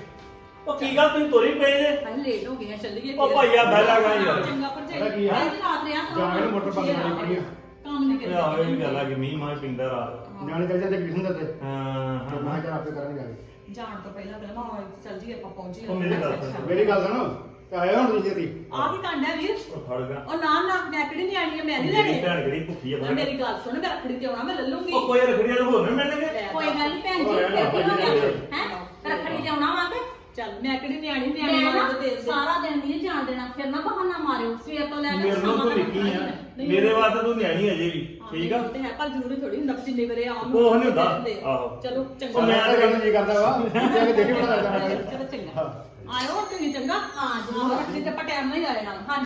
ਉਹ ਕੀ ਗੱਲ ਤੁਸੀਂ ਤੋਰੀ ਪਏ ਜੇ? ਹਾਂ ਲੇਟ ਹੋ ਗਏ ਆ ਚੱਲੀਏ ਉਹ ਭਾਈਆ ਬਹਿ ਜਾ ਗਾ ਯਾਰ ਚੰਗਾ ਕੀ ਆ? ਅੱਜ ਰਾਤ ਰਿਆ ਜਾਣੇ ਨੂੰ ਮੋਟਰ ਬੰਦ ਕਰਨੀ ਪੜੀ ਆ। ਕੰਮ ਨਹੀਂ ਇਹ ਆਵੇ ਵੀ ਗੱਲ ਆ ਕਿ ਮੀਂਹ ਮਾਂ ਪਿੰਦਾ ਰਾਤ। ਨਿਆਣੇ ਚੱਲ ਜਾਂਦੇ ਟਿਊਸ਼ਨ ਦੇ ਤੇ। ਹਾਂ ਤੇ ਮੈਂ ਹਾਂ ਕਿਹਾ ਆਪੇ ਕਰਾਂਗੇ ਜਾ ਕੇ। ਜਾਣ ਤੋਂ ਪਹਿਲਾਂ ਪਹਿਲਾਂ ਮਾਂ ਚੱਲ ਜੀ ਆਪਾਂ ਪਹੁੰਚੀ ਉਹ ਮੇਰੀ ਗੱਲ ਸੁਣ। ਆਇਆ ਹੁਣ ਤੁਸੀਂ ਛੇਤੀ। ਆ ਕੀ ਕਾਂਡਾ ਵੀਰ। ਉਹ ਫੜ ਉਹ ਨਾ ਨਾ ਮੈਂ ਕਿਹੜੀ ਨਿਆਣੀ ਆ ਮੈਂ ਨਹੀਂ ਮੇਰੀ ਲੈਣੇ ਭੈਣ ਕਿਹੜੀ ਭੁੱਖੀ ਆ ਬਾਹਰ। ਮੇਰੀ ਗੱਲ ਸੁਣ ਮੈਂ ਰੱਖੜੀ ਤੇ ਆਉਣਾ ਮੈਂ ਲੈ ਲੂੰਗੀ। ਉਹ ਕੋਈ ਰਖੜੀਆਂ ਨੂੰ ਹੋਰ ਨਾ ਮਿਲਣਗੇ ਕੋਈ ਗੱਲ ਨਹੀਂ ਭੈਣ ਜੀ ਉਹ ਰਹਿਣਾ ਫਿਰ ਕੀ ਹੋ ਭਾਜੀ, ਗਿਆ ਹੈ? ਰੱਖੜੀ ਤੇ ਆਉਣਾ ਵਾ ਕਿ? ਚੱਲ ਮੈਂ ਕਿਹੜੀ ਨਿਆਣੀ ਨਿਆਣੀ ਮੈਂ ਨਾ ਤਾਂ ਦੇ ਦੇ। ਸਾਰਾ ਦਿਨ ਨਹੀਂ ਜਾਣ ਦੇਣਾ ਫਿਰ ਨਾ ਬਹਾਨਾ ਮਾਰਿਓ। ਸਵੇਰ ਤੋਂ ਲੈ ਕੇ ਮੇਰੇ ਸ਼ਾਮ ਤੂੰ ਤੱਕ ਨਿੱਕੀ ਆ। ਨਹੀਂ, ਮੇਰੇ ਵਾਸਤੇ ਤੂੰ ਨਿਆਣੀ ਅਜੇ ਵੀ ਠੀਕ ਆ? ਉਹ ਤੇ ਹੈ ਪਰ ਜ਼ਰੂਰੀ ਥੋੜੀ ਹੁੰਦਾ ਕਿ ਜਿੰਨੇ ਵੇਰੇ ਆਉਂ ਕੁਛ ਨੀ ਹੁੰਦਾ। ਆਹੋ। ਚਲੋ ਉਹ ਚੰਗਾ ਮੈਂ ਤਾਂ ਗੱਲ ਜੀ ਕਰਦਾ ਵਾ। (laughs) ਜਾ ਕੇ ਦੇਖੀ ਬਣਾ ਜਾਣਾ ਚਲੋ ਚੰਗਾ। ਆਇਓ ਤੁਸੀਂ ਚੰਗਾ। ਹਾਂ ਜੀ ਰੱਖੜੀ ਤੇ ਆਪਾਂ ਟਾਈਮ ਨਾਲ ਹੀ ਆ ਜਾਣਾ ਹਾਂ